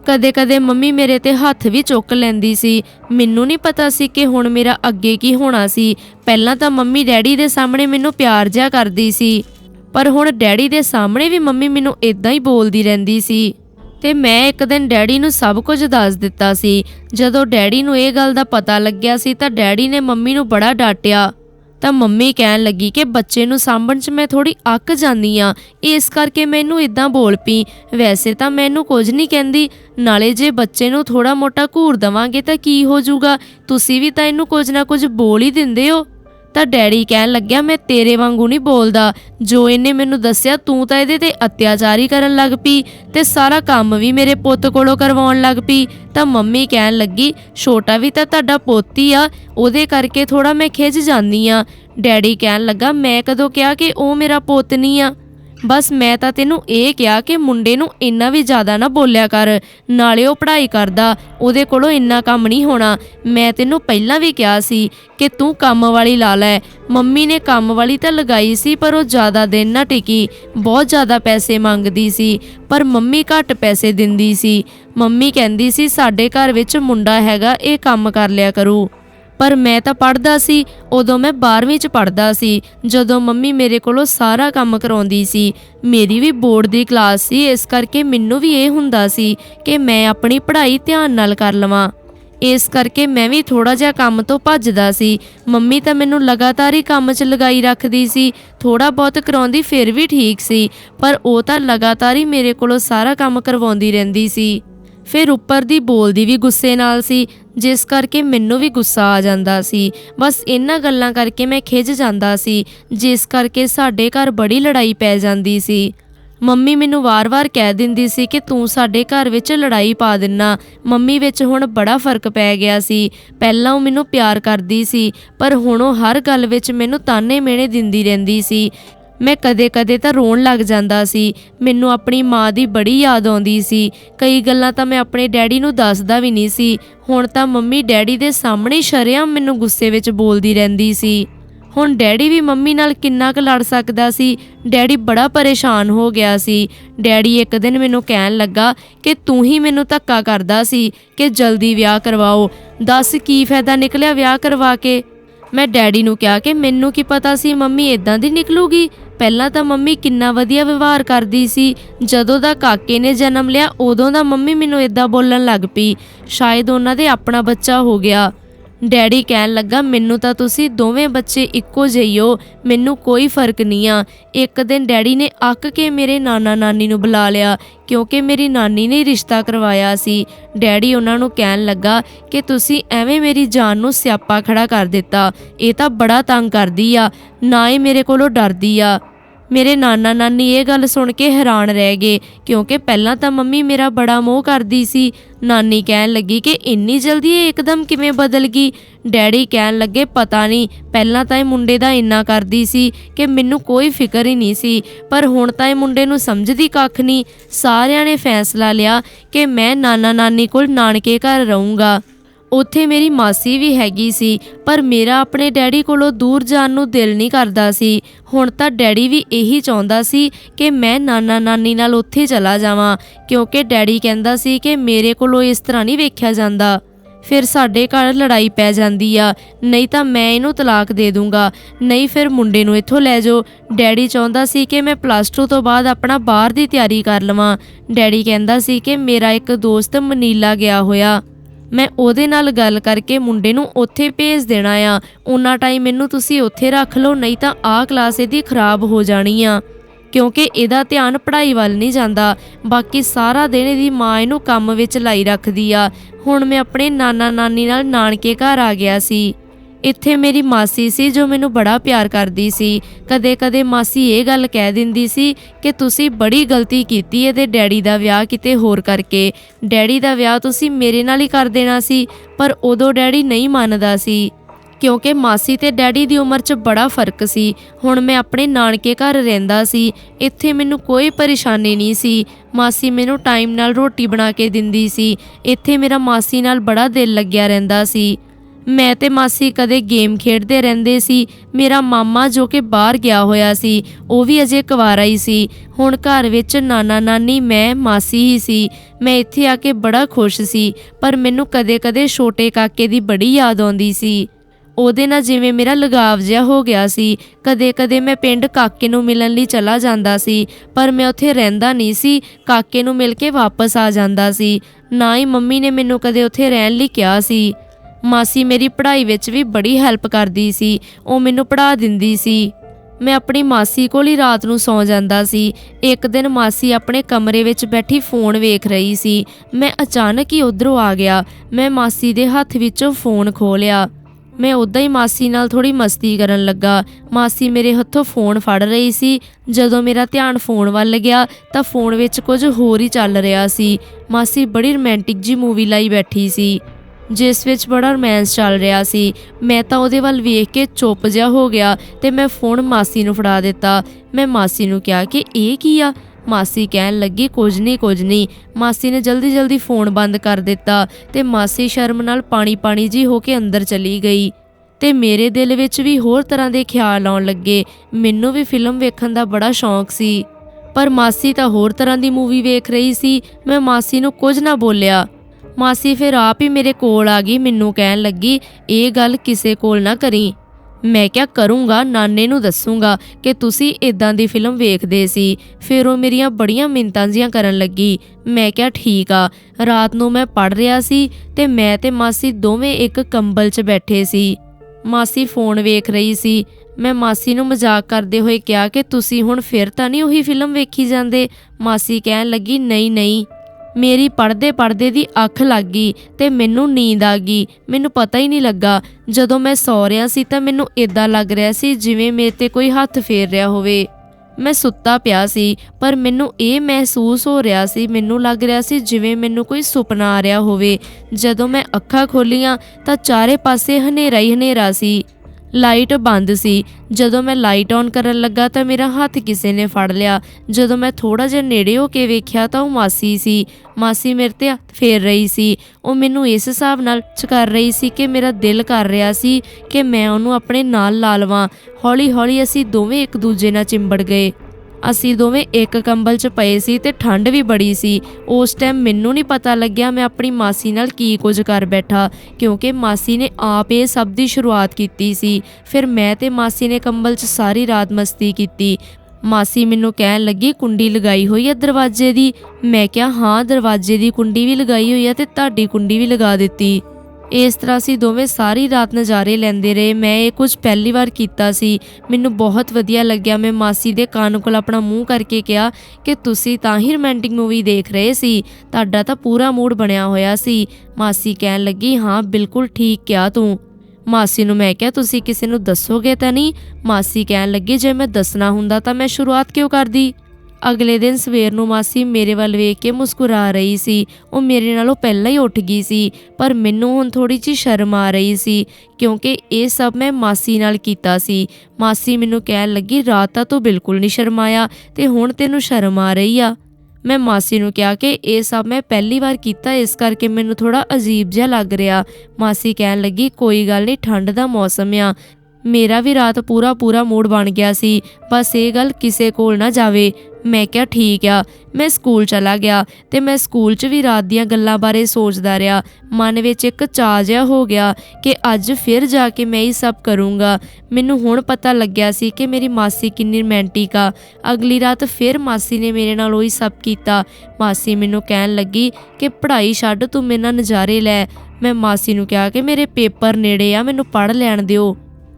ਕਦੇ-ਕਦੇ ਮੰਮੀ ਮੇਰੇ ਤੇ ਹੱਥ ਵੀ ਚੁੱਕ ਲੈਂਦੀ ਸੀ। ਮੈਨੂੰ ਨਹੀਂ ਪਤਾ ਸੀ ਕਿ ਹੁਣ ਮੇਰਾ ਅੱਗੇ ਕੀ ਹੋਣਾ ਸੀ। ਪਹਿਲਾਂ ਤਾਂ ਮੰਮੀ ਡੈਡੀ ਦੇ ਸਾਹਮਣੇ ਮੈਨੂੰ ਪਿਆਰ ਜਿਹਾ ਕਰਦੀ ਸੀ। ਪਰ ਹੁਣ ਡੈਡੀ ਦੇ ਸਾਹਮਣੇ ਵੀ ਮੰਮੀ ਮੈਨੂੰ ਇਦਾਂ ਹੀ ਬੋਲਦੀ ਰਹਿੰਦੀ ਸੀ। ਤੇ ਮੈਂ ਇੱਕ ਦਿਨ ਡੈਡੀ ਨੂੰ ਸਭ ਕੁਝ ਦੱਸ ਦਿੱਤਾ ਸੀ। ਜਦੋਂ ਡੈਡੀ ਨੂੰ ਇਹ ਗੱਲ ਦਾ ਪਤਾ ਲੱਗਿਆ ਸੀ ਤਾਂ ਡੈਡੀ ਨੇ ਮੰਮੀ ਨੂੰ ਬੜਾ ਡਾਂਟਿਆ। ਤਾਂ ਮੰਮੀ ਕਹਿਣ ਲੱਗੀ ਕਿ ਬੱਚੇ ਨੂੰ ਸਾਂਭਣ 'ਚ ਮੈਂ ਥੋੜੀ ਅੱਕ ਜਾਂਦੀ ਆ। ਇਸ ਕਰਕੇ ਮੈਨੂੰ ਇਦਾਂ ਬੋਲ ਪਈ। ਵੈਸੇ ਤਾਂ ਮੈਨੂੰ ਕੁਝ ਨਹੀਂ ਕਹਿੰਦੀ। ਨਾਲੇ ਜੇ ਬੱਚੇ ਨੂੰ ਥੋੜਾ ਮੋਟਾ ਘੂਰ ਦਵਾਂਗੇ ਤਾਂ ਕੀ ਹੋ ਜਾਊਗਾ? ਤੁਸੀਂ ਵੀ ਤਾਂ ਇਹਨੂੰ ਕੁਝ ਨਾ ਕੁਝ ਬੋਲ ਹੀ ਦਿੰਦੇ ਹੋ। ਤਾਂ ਡੈਡੀ ਕਹਿਣ ਲੱਗਿਆ, ਮੈਂ ਤੇਰੇ ਵਾਂਗੂ ਨਹੀਂ ਬੋਲਦਾ। ਜੋ ਇਹਨੇ ਮੈਨੂੰ ਦੱਸਿਆ, ਤੂੰ ਤਾਂ ਇਹਦੇ ਤੇ ਅਤਿਆਚਾਰੀ ਕਰਨ ਲੱਗ ਪਈ ਤੇ ਸਾਰਾ ਕੰਮ ਵੀ ਮੇਰੇ ਪੁੱਤ ਕੋਲੋਂ ਕਰਵਾਉਣ ਲੱਗ ਪਈ। ਤਾਂ ਮੰਮੀ ਕਹਿਣ ਲੱਗੀ, ਛੋਟਾ ਵੀ ਤਾਂ ਤੁਹਾਡਾ ਪੋਤੀ ਆ, ਉਹਦੇ ਕਰਕੇ ਥੋੜਾ ਮੈਂ ਖਿੱਚ ਜਾਂਦੀ ਆ। ਡੈਡੀ ਕਹਿਣ ਲੱਗਾ, ਮੈਂ ਕਦੋਂ ਕਿਹਾ ਕਿ ਉਹ ਮੇਰਾ ਪੁੱਤ ਨਹੀਂ ਆ? ਬਸ ਮੈਂ ਤਾਂ ਤੈਨੂੰ ਇਹ ਕਿਹਾ ਕਿ ਮੁੰਡੇ ਨੂੰ ਇੰਨਾ ਵੀ ਜ਼ਿਆਦਾ ਨਾ ਬੋਲਿਆ ਕਰ, ਨਾਲੇ ਉਹ ਪੜ੍ਹਾਈ ਕਰਦਾ, ਉਹਦੇ ਕੋਲੋਂ ਇੰਨਾ ਕੰਮ ਨਹੀਂ ਹੋਣਾ। ਮੈਂ ਤੈਨੂੰ ਪਹਿਲਾਂ ਵੀ ਕਿਹਾ ਸੀ ਕਿ ਤੂੰ ਕੰਮ ਵਾਲੀ ਲਾ ਲੈ। ਮੰਮੀ ਨੇ ਕੰਮ ਵਾਲੀ ਤਾਂ ਲਗਾਈ ਸੀ, ਪਰ ਉਹ ਜ਼ਿਆਦਾ ਦਿਨ ਨਾ ਟਿਕੀ। ਬਹੁਤ ਜ਼ਿਆਦਾ ਪੈਸੇ ਮੰਗਦੀ ਸੀ, ਪਰ ਮੰਮੀ ਘੱਟ ਪੈਸੇ ਦਿੰਦੀ ਸੀ। ਮੰਮੀ ਕਹਿੰਦੀ ਸੀ, ਸਾਡੇ ਘਰ ਵਿੱਚ ਮੁੰਡਾ ਹੈਗਾ, ਇਹ ਕੰਮ ਕਰ ਲਿਆ ਕਰੂ। ਪਰ ਮੈਂ ਤਾਂ ਪੜਦਾ ਸੀ, ਉਦੋਂ ਮੈਂ 12ਵੀਂ ਚ ਪੜਦਾ ਸੀ, ਜਦੋਂ ਮੰਮੀ ਮੇਰੇ ਕੋਲੋਂ ਸਾਰਾ ਕੰਮ ਕਰਾਉਂਦੀ ਸੀ। ਮੇਰੀ ਵੀ ਬੋਰਡ ਦੀ ਕਲਾਸ ਸੀ, ਇਸ ਕਰਕੇ ਮੈਨੂੰ ਵੀ ਇਹ ਹੁੰਦਾ ਸੀ ਕਿ ਮੈਂ ਆਪਣੀ ਪੜ੍ਹਾਈ ਧਿਆਨ ਨਾਲ ਕਰ ਲਵਾਂ। ਇਸ ਕਰਕੇ ਮੈਂ ਵੀ ਥੋੜਾ ਜਿਹਾ ਕੰਮ ਤੋਂ ਭੱਜਦਾ ਸੀ। ਮੰਮੀ ਤਾਂ ਮੈਨੂੰ ਲਗਾਤਾਰ ਹੀ ਕੰਮ 'ਚ ਲਗਾਈ ਰੱਖਦੀ ਸੀ ਥੋੜਾ ਬਹੁਤ ਕਰਾਉਂਦੀ ਫਿਰ ਵੀ ਠੀਕ ਸੀ, ਪਰ ਉਹ ਤਾਂ ਲਗਾਤਾਰ ਹੀ ਮੇਰੇ ਕੋਲੋਂ ਸਾਰਾ ਕੰਮ ਕਰਵਾਉਂਦੀ ਰਹਿੰਦੀ ਸੀ। ਫਿਰ ਉੱਪਰ ਦੀ ਬੋਲਦੀ ਵੀ ਗੁੱਸੇ ਨਾਲ ਸੀ, ਜਿਸ ਕਰਕੇ ਮੈਨੂੰ ਵੀ ਗੁੱਸਾ ਆ ਜਾਂਦਾ ਸੀ। ਬਸ ਇਹਨਾਂ ਗੱਲਾਂ ਕਰਕੇ ਮੈਂ ਖਿਜ ਜਾਂਦਾ ਸੀ, ਜਿਸ ਕਰਕੇ ਸਾਡੇ ਘਰ ਬੜੀ ਲੜਾਈ ਪੈ ਜਾਂਦੀ ਸੀ। ਮੰਮੀ ਮੈਨੂੰ ਵਾਰ-ਵਾਰ ਕਹਿ ਦਿੰਦੀ ਸੀ ਕਿ ਤੂੰ ਸਾਡੇ ਘਰ ਵਿੱਚ ਲੜਾਈ ਪਾ ਦਿੰਨਾ, ਮੰਮੀ ਵਿੱਚ ਹੁਣ ਬੜਾ ਫ਼ਰਕ ਪੈ ਗਿਆ ਸੀ। ਪਹਿਲਾਂ ਉਹ ਮੈਨੂੰ ਪਿਆਰ ਕਰਦੀ ਸੀ, ਪਰ ਹੁਣ ਉਹ ਹਰ ਗੱਲ ਵਿੱਚ ਮੈਨੂੰ ਤਾਨੇ ਮੇਣੇ ਦਿੰਦੀ ਰਹਿੰਦੀ ਸੀ। ਮੈਂ ਕਦੇ-ਕਦੇ ਤਾਂ ਰੋਣ ਲੱਗ ਜਾਂਦਾ ਸੀ। ਮੈਨੂੰ ਆਪਣੀ ਮਾਂ ਦੀ ਬੜੀ ਯਾਦ ਆਉਂਦੀ ਸੀ। ਕਈ ਗੱਲਾਂ ਤਾਂ ਮੈਂ ਆਪਣੇ ਡੈਡੀ ਨੂੰ ਦੱਸਦਾ ਵੀ ਨਹੀਂ ਸੀ। ਹੁਣ ਤਾਂ ਮੰਮੀ ਡੈਡੀ ਦੇ ਸਾਹਮਣੇ ਸ਼ਰਿਆਮ ਮੈਨੂੰ ਗੁੱਸੇ ਵਿੱਚ ਬੋਲਦੀ ਰਹਿੰਦੀ ਸੀ। ਹੁਣ ਡੈਡੀ ਵੀ ਮੰਮੀ ਨਾਲ ਕਿੰਨਾ ਕੁ ਲੜ ਸਕਦਾ ਸੀ। ਡੈਡੀ ਬੜਾ ਪਰੇਸ਼ਾਨ ਹੋ ਗਿਆ ਸੀ। ਡੈਡੀ ਇੱਕ ਦਿਨ ਮੈਨੂੰ ਕਹਿਣ ਲੱਗਾ ਕਿ ਤੂੰ ਹੀ ਮੈਨੂੰ ਧੱਕਾ ਕਰਦਾ ਸੀ ਕਿ ਜਲਦੀ ਵਿਆਹ ਕਰਵਾਓ। ਦੱਸ ਕੀ ਫਾਇਦਾ ਨਿਕਲਿਆ ਵਿਆਹ ਕਰਵਾ ਕੇ? ਮੈਂ ਡੈਡੀ ਨੂੰ ਕਿਹਾ ਕਿ ਮੈਨੂੰ ਕੀ ਪਤਾ ਸੀ ਮੰਮੀ ਇਦਾਂ ਦੀ ਨਿਕਲੂਗੀ? ਪਹਿਲਾਂ ਤਾਂ ਮੰਮੀ ਕਿੰਨਾ ਵਧੀਆ ਵਿਵਹਾਰ ਕਰਦੀ ਸੀ। ਜਦੋਂ ਦਾ ਕਾਕੇ ਨੇ ਜਨਮ ਲਿਆ, ਉਦੋਂ ਦਾ ਮੰਮੀ ਮੈਨੂੰ ਇਦਾਂ ਬੋਲਣ ਲੱਗ ਪਈ। ਸ਼ਾਇਦ ਉਹਨਾਂ ਦੇ ਆਪਣਾ ਬੱਚਾ ਹੋ ਗਿਆ। ਡੈਡੀ ਕਹਿਣ ਲੱਗਾ, ਮੈਨੂੰ ਤਾਂ ਤੁਸੀਂ ਦੋਵੇਂ ਬੱਚੇ ਇੱਕੋ ਜਿਹੇ ਹੋ। ਮੈਨੂੰ ਕੋਈ ਫ਼ਰਕ ਨਹੀਂ ਆ। ਇੱਕ ਦਿਨ ਡੈਡੀ ਨੇ ਅੱਕ ਕੇ ਮੇਰੇ ਨਾਨਾ ਨਾਨੀ ਨੂੰ ਬੁਲਾ ਲਿਆ, ਕਿਉਂਕਿ ਮੇਰੀ ਨਾਨੀ ਨੇ ਰਿਸ਼ਤਾ ਕਰਵਾਇਆ ਸੀ। ਡੈਡੀ ਉਹਨਾਂ ਨੂੰ ਕਹਿਣ ਲੱਗਾ ਕਿ ਤੁਸੀਂ ਐਵੇਂ ਮੇਰੀ ਜਾਨ ਨੂੰ ਸਿਆਪਾ ਖੜਾ ਕਰ ਦਿੱਤਾ। ਇਹ ਤਾਂ ਬੜਾ ਤੰਗ ਕਰਦੀ ਆ। ਨਾ ਹੀ ਮੇਰੇ ਕੋਲੋਂ ਡਰਦੀ ਆ। ਮੇਰੇ ਨਾਨਾ ਨਾਨੀ ਇਹ ਗੱਲ ਸੁਣ ਕੇ ਹੈਰਾਨ ਰਹਿ ਗਏ, ਕਿਉਂਕਿ ਪਹਿਲਾਂ ਤਾਂ ਮੰਮੀ ਮੇਰਾ ਬੜਾ ਮੋਹ ਕਰਦੀ ਸੀ। ਨਾਨੀ ਕਹਿਣ ਲੱਗੀ ਕਿ ਇੰਨੀ ਜਲਦੀ ਇਹ ਇੱਕਦਮ ਕਿਵੇਂ ਬਦਲ ਗਈ? ਡੈਡੀ ਕਹਿਣ ਲੱਗੇ, ਪਤਾ ਨਹੀਂ, ਪਹਿਲਾਂ ਤਾਂ ਇਹ ਮੁੰਡੇ ਦਾ ਇੰਨਾ ਕਰਦੀ ਸੀ ਕਿ ਮੈਨੂੰ ਕੋਈ ਫਿਕਰ ਹੀ ਨਹੀਂ ਸੀ, ਪਰ ਹੁਣ ਤਾਂ ਇਹ ਮੁੰਡੇ ਨੂੰ ਸਮਝਦੀ ਕੱਖ ਨਹੀਂ। ਸਾਰਿਆਂ ਨੇ ਫੈਸਲਾ ਲਿਆ ਕਿ ਮੈਂ ਨਾਨਾ ਨਾਨੀ ਕੋਲ ਨਾਨਕੇ ਘਰ ਰਹੂੰਗਾ। ਉੱਥੇ ਮੇਰੀ ਮਾਸੀ ਵੀ ਹੈਗੀ ਸੀ, ਪਰ ਮੇਰਾ ਆਪਣੇ ਡੈਡੀ ਕੋਲੋਂ ਦੂਰ ਜਾਣ ਨੂੰ ਦਿਲ ਨਹੀਂ ਕਰਦਾ ਸੀ। ਹੁਣ ਤਾਂ ਡੈਡੀ ਵੀ ਇਹੀ ਚਾਹੁੰਦਾ ਸੀ ਕਿ ਮੈਂ ਨਾਨਾ ਨਾਨੀ ਨਾਲ ਉੱਥੇ ਚਲਾ ਜਾਵਾਂ, ਕਿਉਂਕਿ ਡੈਡੀ ਕਹਿੰਦਾ ਸੀ ਕਿ ਮੇਰੇ ਕੋਲੋਂ ਇਸ ਤਰ੍ਹਾਂ ਨਹੀਂ ਵੇਖਿਆ ਜਾਂਦਾ। ਫਿਰ ਸਾਡੇ ਘਰ ਲੜਾਈ ਪੈ ਜਾਂਦੀ ਆ, ਨਹੀਂ ਤਾਂ ਮੈਂ ਇਹਨੂੰ ਤਲਾਕ ਦੇ ਦੂੰਗਾ, ਨਹੀਂ ਫਿਰ ਮੁੰਡੇ ਨੂੰ ਇੱਥੋਂ ਲੈ ਜਾਓ। ਡੈਡੀ ਚਾਹੁੰਦਾ ਸੀ ਕਿ ਮੈਂ ਪਲੱਸ 2 ਤੋਂ ਬਾਅਦ ਆਪਣਾ ਬਾਹਰ ਦੀ ਤਿਆਰੀ ਕਰ ਲਵਾਂ। ਡੈਡੀ ਕਹਿੰਦਾ ਸੀ ਕਿ ਮੇਰਾ ਇੱਕ ਦੋਸਤ ਮਨੀਲਾ ਗਿਆ ਹੋਇਆ। ਮੈਂ ਉਹਦੇ ਨਾਲ ਗੱਲ ਕਰਕੇ ਮੁੰਡੇ ਨੂੰ ਉੱਥੇ ਭੇਜ ਦੇਣਾ ਆ। ਉਹਨਾਂ ਟਾਈਮ ਮੈਨੂੰ ਤੁਸੀਂ ਉੱਥੇ ਰੱਖ ਲਓ, ਨਹੀਂ ਤਾਂ ਆਹ ਕਲਾਸ ਇਹਦੀ ਖਰਾਬ ਹੋ ਜਾਣੀ ਆ। ਕਿਉਂਕਿ ਇਹਦਾ ਧਿਆਨ ਪੜ੍ਹਾਈ ਵੱਲ ਨਹੀਂ ਜਾਂਦਾ। ਬਾਕੀ ਸਾਰਾ ਦਿਨ ਇਹਦੀ ਮਾਂ ਇਹਨੂੰ ਕੰਮ ਵਿੱਚ ਲਾਈ ਰੱਖਦੀ ਆ। ਹੁਣ ਮੈਂ ਆਪਣੇ ਨਾਨਾ ਨਾਨੀ ਨਾਲ ਨਾਨਕੇ ਘਰ ਆ ਗਿਆ ਸੀ। ਇੱਥੇ ਮੇਰੀ ਮਾਸੀ ਸੀ ਜੋ ਮੈਨੂੰ ਬੜਾ ਪਿਆਰ ਕਰਦੀ ਸੀ। ਕਦੇ-ਕਦੇ ਮਾਸੀ ਇਹ ਗੱਲ ਕਹਿ ਦਿੰਦੀ ਸੀ ਕਿ ਤੁਸੀਂ ਬੜੀ ਗਲਤੀ ਕੀਤੀ ਹੈ ਇਹਦੇ ਡੈਡੀ ਦਾ ਵਿਆਹ ਕਿਤੇ ਹੋਰ ਕਰਕੇ। ਡੈਡੀ ਦਾ ਵਿਆਹ ਤੁਸੀਂ ਮੇਰੇ ਨਾਲ ਹੀ ਕਰ ਦੇਣਾ ਸੀ, ਪਰ ਉਦੋਂ ਡੈਡੀ ਨਹੀਂ ਮੰਨਦਾ ਸੀ। ਕਿਉਂਕਿ ਮਾਸੀ ਤੇ ਡੈਡੀ ਦੀ ਉਮਰ 'ਚ ਬੜਾ ਫ਼ਰਕ ਸੀ। ਹੁਣ ਮੈਂ ਆਪਣੇ ਨਾਨਕੇ ਘਰ ਰਹਿੰਦਾ ਸੀ, ਇੱਥੇ ਮੈਨੂੰ ਕੋਈ ਪਰੇਸ਼ਾਨੀ ਨਹੀਂ ਸੀ। ਮਾਸੀ ਮੈਨੂੰ ਟਾਈਮ ਨਾਲ ਰੋਟੀ ਬਣਾ ਕੇ ਦਿੰਦੀ ਸੀ, ਇੱਥੇ ਮੇਰਾ ਮਾਸੀ ਨਾਲ ਬੜਾ ਦਿਲ ਲੱਗਿਆ ਰਹਿੰਦਾ ਸੀ। ਮੈਂ ਤੇ ਮਾਸੀ ਕਦੇ ਗੇਮ ਖੇਡਦੇ ਰਹਿੰਦੇ ਸੀ। ਮੇਰਾ ਮਾਮਾ ਜੋ ਕਿ ਬਾਹਰ ਗਿਆ ਹੋਇਆ ਸੀ, ਉਹ ਵੀ ਅਜੇ ਕੁਵਾਰਾ ਹੀ ਸੀ। ਹੁਣ ਘਰ ਵਿੱਚ ਨਾਨਾ ਨਾਨੀ, ਮੈਂ, ਮਾਸੀ ਹੀ ਸੀ। ਮੈਂ ਇੱਥੇ ਆ ਕੇ ਬੜਾ ਖੁਸ਼ ਸੀ, ਪਰ ਮੈਨੂੰ ਕਦੇ-ਕਦੇ ਛੋਟੇ ਕਾਕੇ ਦੀ ਬੜੀ ਯਾਦ ਆਉਂਦੀ ਸੀ। ਉਹਦੇ ਨਾਲ ਜਿਵੇਂ ਮੇਰਾ ਲਗਾਵ ਜਿਹਾ ਹੋ ਗਿਆ ਸੀ। ਕਦੇ-ਕਦੇ ਮੈਂ ਪਿੰਡ ਕਾਕੇ ਨੂੰ ਮਿਲਣ ਲਈ ਚਲਾ ਜਾਂਦਾ ਸੀ, ਪਰ ਮੈਂ ਉੱਥੇ ਰਹਿੰਦਾ ਨਹੀਂ ਸੀ। ਕਾਕੇ ਨੂੰ ਮਿਲ ਕੇ ਵਾਪਸ ਆ ਜਾਂਦਾ ਸੀ। ਨਾ ਹੀ ਮੰਮੀ ਨੇ ਮੈਨੂੰ ਕਦੇ ਉੱਥੇ ਰਹਿਣ ਲਈ ਕਿਹਾ ਸੀ। ਮਾਸੀ ਮੇਰੀ ਪੜ੍ਹਾਈ ਵਿੱਚ ਵੀ ਬੜੀ ਹੈਲਪ ਕਰਦੀ ਸੀ, ਉਹ ਮੈਨੂੰ ਪੜ੍ਹਾ ਦਿੰਦੀ ਸੀ। ਮੈਂ ਆਪਣੀ ਮਾਸੀ ਕੋਲ ਹੀ ਰਾਤ ਨੂੰ ਸੌਂ ਜਾਂਦਾ ਸੀ। ਇੱਕ ਦਿਨ ਮਾਸੀ ਆਪਣੇ ਕਮਰੇ ਵਿੱਚ ਬੈਠੀ ਫੋਨ ਵੇਖ ਰਹੀ ਸੀ। ਮੈਂ ਅਚਾਨਕ ਹੀ ਉਧਰੋਂ ਆ ਗਿਆ। ਮੈਂ ਮਾਸੀ ਦੇ ਹੱਥ ਵਿੱਚੋਂ ਫੋਨ ਖੋਹ ਲਿਆ ਮੈਂ ਉਦਾਂ ਹੀ ਮਾਸੀ ਨਾਲ ਥੋੜੀ ਮਸਤੀ ਕਰਨ ਲੱਗਾ। ਮਾਸੀ ਮੇਰੇ ਹੱਥੋਂ ਫੋਨ ਫੜ ਰਹੀ ਸੀ। ਜਦੋਂ ਮੇਰਾ ਧਿਆਨ ਫੋਨ ਵੱਲ ਗਿਆ, ਤਾਂ ਫੋਨ ਵਿੱਚ ਕੁਝ ਹੋਰ ਹੀ ਚੱਲ ਰਿਹਾ ਸੀ। ਮਾਸੀ ਬੜੀ ਰੋਮਾਂਟਿਕ ਜੀ ਮੂਵੀ ਲਾਈ ਬੈਠੀ ਸੀ। ਜਿਸ ਵਿੱਚ ਬੜਾ ਰੋਮਾਂਸ ਚੱਲ ਰਿਹਾ ਸੀ। ਮੈਂ ਤਾਂ ਉਹਦੇ ਵੱਲ ਵੇਖ ਕੇ ਚੁੱਪ ਜਿਹਾ ਹੋ ਗਿਆ ਤੇ ਮੈਂ ਫੋਨ ਮਾਸੀ ਨੂੰ ਫੜਾ ਦਿੱਤਾ। ਮੈਂ ਮਾਸੀ ਨੂੰ ਕਿਹਾ ਕਿ ਇਹ ਕੀ ਆ? ਮਾਸੀ ਕਹਿਣ ਲੱਗੀ, ਕੁਝ ਨਹੀਂ ਕੁਝ ਨਹੀਂ। ਮਾਸੀ ਨੇ ਜਲਦੀ ਜਲਦੀ ਫੋਨ ਬੰਦ ਕਰ ਦਿੱਤਾ ਤੇ ਮਾਸੀ ਸ਼ਰਮ ਨਾਲ ਪਾਣੀ ਪਾਣੀ ਜੀ ਹੋ ਕੇ ਅੰਦਰ ਚਲੀ ਗਈ। ਤੇ ਮੇਰੇ ਦਿਲ ਵਿੱਚ ਵੀ ਹੋਰ ਤਰ੍ਹਾਂ ਦੇ ਖਿਆਲ ਆਉਣ ਲੱਗੇ। ਮੈਨੂੰ ਵੀ ਫਿਲਮ ਵੇਖਣ ਦਾ ਬੜਾ ਸ਼ੌਂਕ ਸੀ। ਪਰ ਮਾਸੀ ਤਾਂ ਹੋਰ ਤਰ੍ਹਾਂ ਦੀ ਮੂਵੀ ਵੇਖ ਰਹੀ ਸੀ। ਮੈਂ ਮਾਸੀ ਨੂੰ ਕੁਝ ਨਾ ਬੋਲਿਆ। ਮਾਸੀ ਫਿਰ ਆਪ ਹੀ ਮੇਰੇ ਕੋਲ ਆ ਗਈ, ਮੈਨੂੰ ਕਹਿਣ ਲੱਗੀ, ਇਹ ਗੱਲ ਕਿਸੇ ਕੋਲ ਨਾ ਕਰੀ। ਮੈਂ ਕਿਹਾ, ਕਰੂੰਗਾ, ਨਾਨੇ ਨੂੰ ਦੱਸੂੰਗਾ ਕਿ ਤੁਸੀਂ ਇਦਾਂ ਦੀ ਫਿਲਮ ਵੇਖਦੇ ਸੀ। ਫਿਰ ਉਹ ਮੇਰੀਆਂ ਬੜੀਆਂ ਮਿੰਤਾਂ ਜੀਆਂ ਕਰਨ ਲੱਗੀ। ਮੈਂ ਕਿਹਾ, ਠੀਕ ਆ, ਰਾਤ ਨੂੰ ਮੈਂ ਪੜ ਰਿਹਾ ਸੀ ਤੇ ਮੈਂ ਤੇ ਮਾਸੀ ਦੋਵੇਂ ਇੱਕ ਕੰਬਲ 'ਚ ਬੈਠੇ ਸੀ। ਮਾਸੀ ਫੋਨ ਵੇਖ ਰਹੀ ਸੀ। ਮੈਂ ਮਾਸੀ ਨੂੰ ਮਜ਼ਾਕ ਕਰਦੇ ਹੋਏ ਕਿਹਾ ਕਿ ਤੁਸੀਂ ਹੁਣ ਫਿਰ ਤਾਂ ਨਹੀਂ ਉਹੀ ਫਿਲਮ ਵੇਖੀ ਜਾਂਦੇ? ਮਾਸੀ ਕਹਿਣ ਲੱਗੀ, ਨਹੀਂ ਨਹੀਂ। ਮੇਰੀ ਪੜਦੇ ਪੜਦੇ ਦੀ ਅੱਖ ਲੱਗ ਗਈ ਤੇ ਮੈਨੂੰ ਨੀਂਦ ਆ ਗਈ। ਮੈਨੂੰ ਪਤਾ ਹੀ ਨਹੀਂ ਲੱਗਾ। ਜਦੋਂ ਮੈਂ ਸੌ ਰਿਹਾ ਸੀ ਤਾਂ ਮੈਨੂੰ ਇਦਾਂ ਲੱਗ ਰਿਹਾ ਸੀ ਜਿਵੇਂ ਮੇਰੇ ਤੇ ਕੋਈ ਹੱਥ ਫੇਰ ਰਿਹਾ ਹੋਵੇ। ਮੈਂ ਸੁੱਤਾ ਪਿਆ ਸੀ, ਪਰ ਮੈਨੂੰ ਇਹ ਮਹਿਸੂਸ ਹੋ ਰਿਹਾ ਸੀ, ਮੈਨੂੰ ਲੱਗ ਰਿਹਾ ਸੀ ਜਿਵੇਂ ਮੈਨੂੰ ਕੋਈ ਸੁਪਨਾ ਆ ਰਿਹਾ ਹੋਵੇ। ਜਦੋਂ ਮੈਂ ਅੱਖਾਂ ਖੋਲੀਆਂ ਤਾਂ ਚਾਰੇ ਪਾਸੇ ਹਨੇਰਾ ਹੀ ਹਨੇਰਾ ਸੀ। ਲਾਈਟ ਬੰਦ ਸੀ। ਜਦੋਂ ਮੈਂ ਲਾਈਟ ਔਨ ਕਰਨ ਲੱਗਾ ਤਾਂ ਮੇਰਾ ਹੱਥ ਕਿਸੇ ਨੇ ਫੜ ਲਿਆ। ਜਦੋਂ ਮੈਂ ਥੋੜਾ ਜਿਹਾ ਨੇੜੇ ਹੋ ਕੇ ਵੇਖਿਆ ਤਾਂ ਉਹ ਮਾਸੀ ਸੀ। ਮਾਸੀ ਮੇਰੇ ਤੇ ਹੱਥ ਫੇਰ ਰਹੀ ਸੀ। ਉਹ ਮੈਨੂੰ ਇਸ ਹਿਸਾਬ ਨਾਲ ਚਕਰ ਰਹੀ ਸੀ ਕਿ ਮੇਰਾ ਦਿਲ ਕਰ ਰਿਹਾ ਸੀ ਕਿ ਮੈਂ ਉਹਨੂੰ ਆਪਣੇ ਨਾਲ ਲਾ ਲਵਾਂ। ਹੌਲੀ-ਹੌਲੀ ਅਸੀਂ ਦੋਵੇਂ ਇੱਕ ਦੂਜੇ ਨਾਲ ਚਿੰਬੜ ਗਏ। ਅਸੀਂ ਦੋਵੇਂ ਇੱਕ ਕੰਬਲ 'ਚ ਪਏ ਸੀ ਤੇ ਠੰਡ ਵੀ ਬੜੀ ਸੀ। ਉਸ ਟਾਈਮ ਮੈਨੂੰ ਨਹੀਂ ਪਤਾ ਲੱਗਿਆ ਮੈਂ ਆਪਣੀ ਮਾਸੀ ਨਾਲ ਕੀ ਕੁਝ ਕਰ ਬੈਠਾ, ਕਿਉਂਕਿ ਮਾਸੀ ਨੇ ਆਪ ਇਹ ਸਭ ਦੀ ਸ਼ੁਰੂਆਤ ਕੀਤੀ ਸੀ। ਫਿਰ ਮੈਂ ਤੇ ਮਾਸੀ ਨੇ ਕੰਬਲ 'ਚ ਸਾਰੀ ਰਾਤ ਮਸਤੀ ਕੀਤੀ। ਮਾਸੀ ਮੈਨੂੰ ਕਹਿਣ ਲੱਗੀ, ਕੁੰਡੀ ਲਗਾਈ ਹੋਈ ਹੈ ਦਰਵਾਜ਼ੇ ਦੀ। ਮੈਂ ਕਿਹਾ, ਹਾਂ, ਦਰਵਾਜ਼ੇ ਦੀ ਕੁੰਡੀ ਵੀ ਲਗਾਈ ਹੋਈ ਹੈ ਤੇ ਤੁਹਾਡੀ ਕੁੰਡੀ ਵੀ ਲਗਾ ਦਿੱਤੀ। ਇਸ ਤਰ੍ਹਾਂ ਅਸੀਂ ਦੋਵੇਂ ਸਾਰੀ ਰਾਤ ਨਜ਼ਾਰੇ ਲੈਂਦੇ ਰਹੇ। ਮੈਂ ਇਹ ਕੁਝ ਪਹਿਲੀ ਵਾਰ ਕੀਤਾ ਸੀ। ਮੈਨੂੰ ਬਹੁਤ ਵਧੀਆ ਲੱਗਿਆ। ਮੈਂ ਮਾਸੀ ਦੇ ਕੰਨ ਕੋਲ ਆਪਣਾ ਮੂੰਹ ਕਰਕੇ ਕਿਹਾ ਕਿ ਤੁਸੀਂ ਤਾਂ ਹੀ ਰੋਮਾਂਟਿਕ ਮੂਵੀ ਦੇਖ ਰਹੇ ਸੀ। ਤੁਹਾਡਾ ਤਾਂ ਪੂਰਾ ਮੂਡ ਬਣਿਆ ਹੋਇਆ ਸੀ। ਮਾਸੀ ਕਹਿਣ ਲੱਗੀ, ਹਾਂ, ਬਿਲਕੁਲ ਠੀਕ ਕਿਹਾ ਤੂੰ। ਮਾਸੀ ਨੂੰ ਮੈਂ ਕਿਹਾ, ਤੁਸੀਂ ਕਿਸੇ ਨੂੰ ਦੱਸੋਗੇ ਤਾਂ ਨਹੀਂ? ਮਾਸੀ ਕਹਿਣ ਲੱਗੀ, ਜੇ ਮੈਂ ਦੱਸਣਾ ਹੁੰਦਾ ਤਾਂ ਮੈਂ ਸ਼ੁਰੂਆਤ ਕਿਉਂ ਕਰਦੀ? ਅਗਲੇ ਦਿਨ ਸਵੇਰ ਨੂੰ ਮਾਸੀ ਮੇਰੇ ਵੱਲ ਵੇਖ ਕੇ ਮੁਸਕਰਾ ਰਹੀ ਸੀ। ਉਹ ਮੇਰੇ ਨਾਲੋਂ ਪਹਿਲਾਂ ਹੀ ਉੱਠ ਗਈ ਸੀ, ਪਰ ਮੈਨੂੰ ਹੁਣ ਥੋੜੀ ਜਿਹੀ ਸ਼ਰਮ ਆ ਰਹੀ ਸੀ, ਕਿਉਂਕਿ ਇਹ ਸਭ ਮੈਂ ਮਾਸੀ ਨਾਲ ਕੀਤਾ ਸੀ। ਮਾਸੀ ਮੈਨੂੰ ਕਹਿਣ ਲੱਗੀ, ਰਾਤ ਤਾਂ ਤੂੰ ਬਿਲਕੁਲ ਨਹੀਂ ਸ਼ਰਮਾਇਆ ਤੇ ਹੁਣ ਤੈਨੂੰ ਸ਼ਰਮ ਆ ਰਹੀ ਆ? ਮੈਂ ਮਾਸੀ ਨੂੰ ਕਿਹਾ ਕਿ ਇਹ ਸਭ ਮੈਂ ਪਹਿਲੀ ਵਾਰ ਕੀਤਾ, ਇਸ ਕਰਕੇ ਮੈਨੂੰ ਥੋੜਾ ਅਜੀਬ ਜਿਹਾ ਲੱਗ ਰਿਹਾ। ਮਾਸੀ ਕਹਿਣ ਲੱਗੀ, ਕੋਈ ਗੱਲ ਨਹੀਂ, ਠੰਡ ਦਾ ਮੌਸਮ ਆ ਮੇਰਾ ਵੀ ਰਾਤ ਪੂਰਾ ਪੂਰਾ ਮੂਡ ਬਣ ਗਿਆ ਸੀ, ਬਸ ਇਹ ਗੱਲ ਕਿਸੇ ਕੋਲ ਨਾ ਜਾਵੇ। ਮੈਂ ਕਿਹਾ, ਠੀਕ ਆ, ਮੈਂ ਸਕੂਲ ਚਲਾ ਗਿਆ ਤੇ ਮੈਂ ਸਕੂਲ 'ਚ ਵੀ ਰਾਤ ਦੀਆਂ ਗੱਲਾਂ ਬਾਰੇ ਸੋਚਦਾ ਰਿਹਾ। ਮਨ ਵਿੱਚ ਇੱਕ ਚਾਅ ਜਿਹਾ ਹੋ ਗਿਆ ਕਿ ਅੱਜ ਫਿਰ ਜਾ ਕੇ ਮੈਂ ਇਹ ਸਭ ਕਰੂੰਗਾ। ਮੈਨੂੰ ਹੁਣ ਪਤਾ ਲੱਗਿਆ ਸੀ ਕਿ ਮੇਰੀ ਮਾਸੀ ਕਿੰਨੀ ਰੋਮਾਂਟਿਕ ਆ। ਅਗਲੀ ਰਾਤ ਫਿਰ ਮਾਸੀ ਨੇ ਮੇਰੇ ਨਾਲ ਉਹੀ ਸਭ ਕੀਤਾ। ਮਾਸੀ ਮੈਨੂੰ ਕਹਿਣ ਲੱਗੀ ਕਿ, ਪੜ੍ਹਾਈ ਛੱਡ, ਤੂੰ ਮੇਰੇ ਨਾਲ ਨਜ਼ਾਰੇ ਲੈ। ਮੈਂ ਮਾਸੀ ਨੂੰ ਕਿਹਾ ਕਿ, ਮੇਰੇ ਪੇਪਰ ਨੇੜੇ ਆ, ਮੈਨੂੰ ਪੜ੍ਹ ਲੈਣ ਦਿਓ।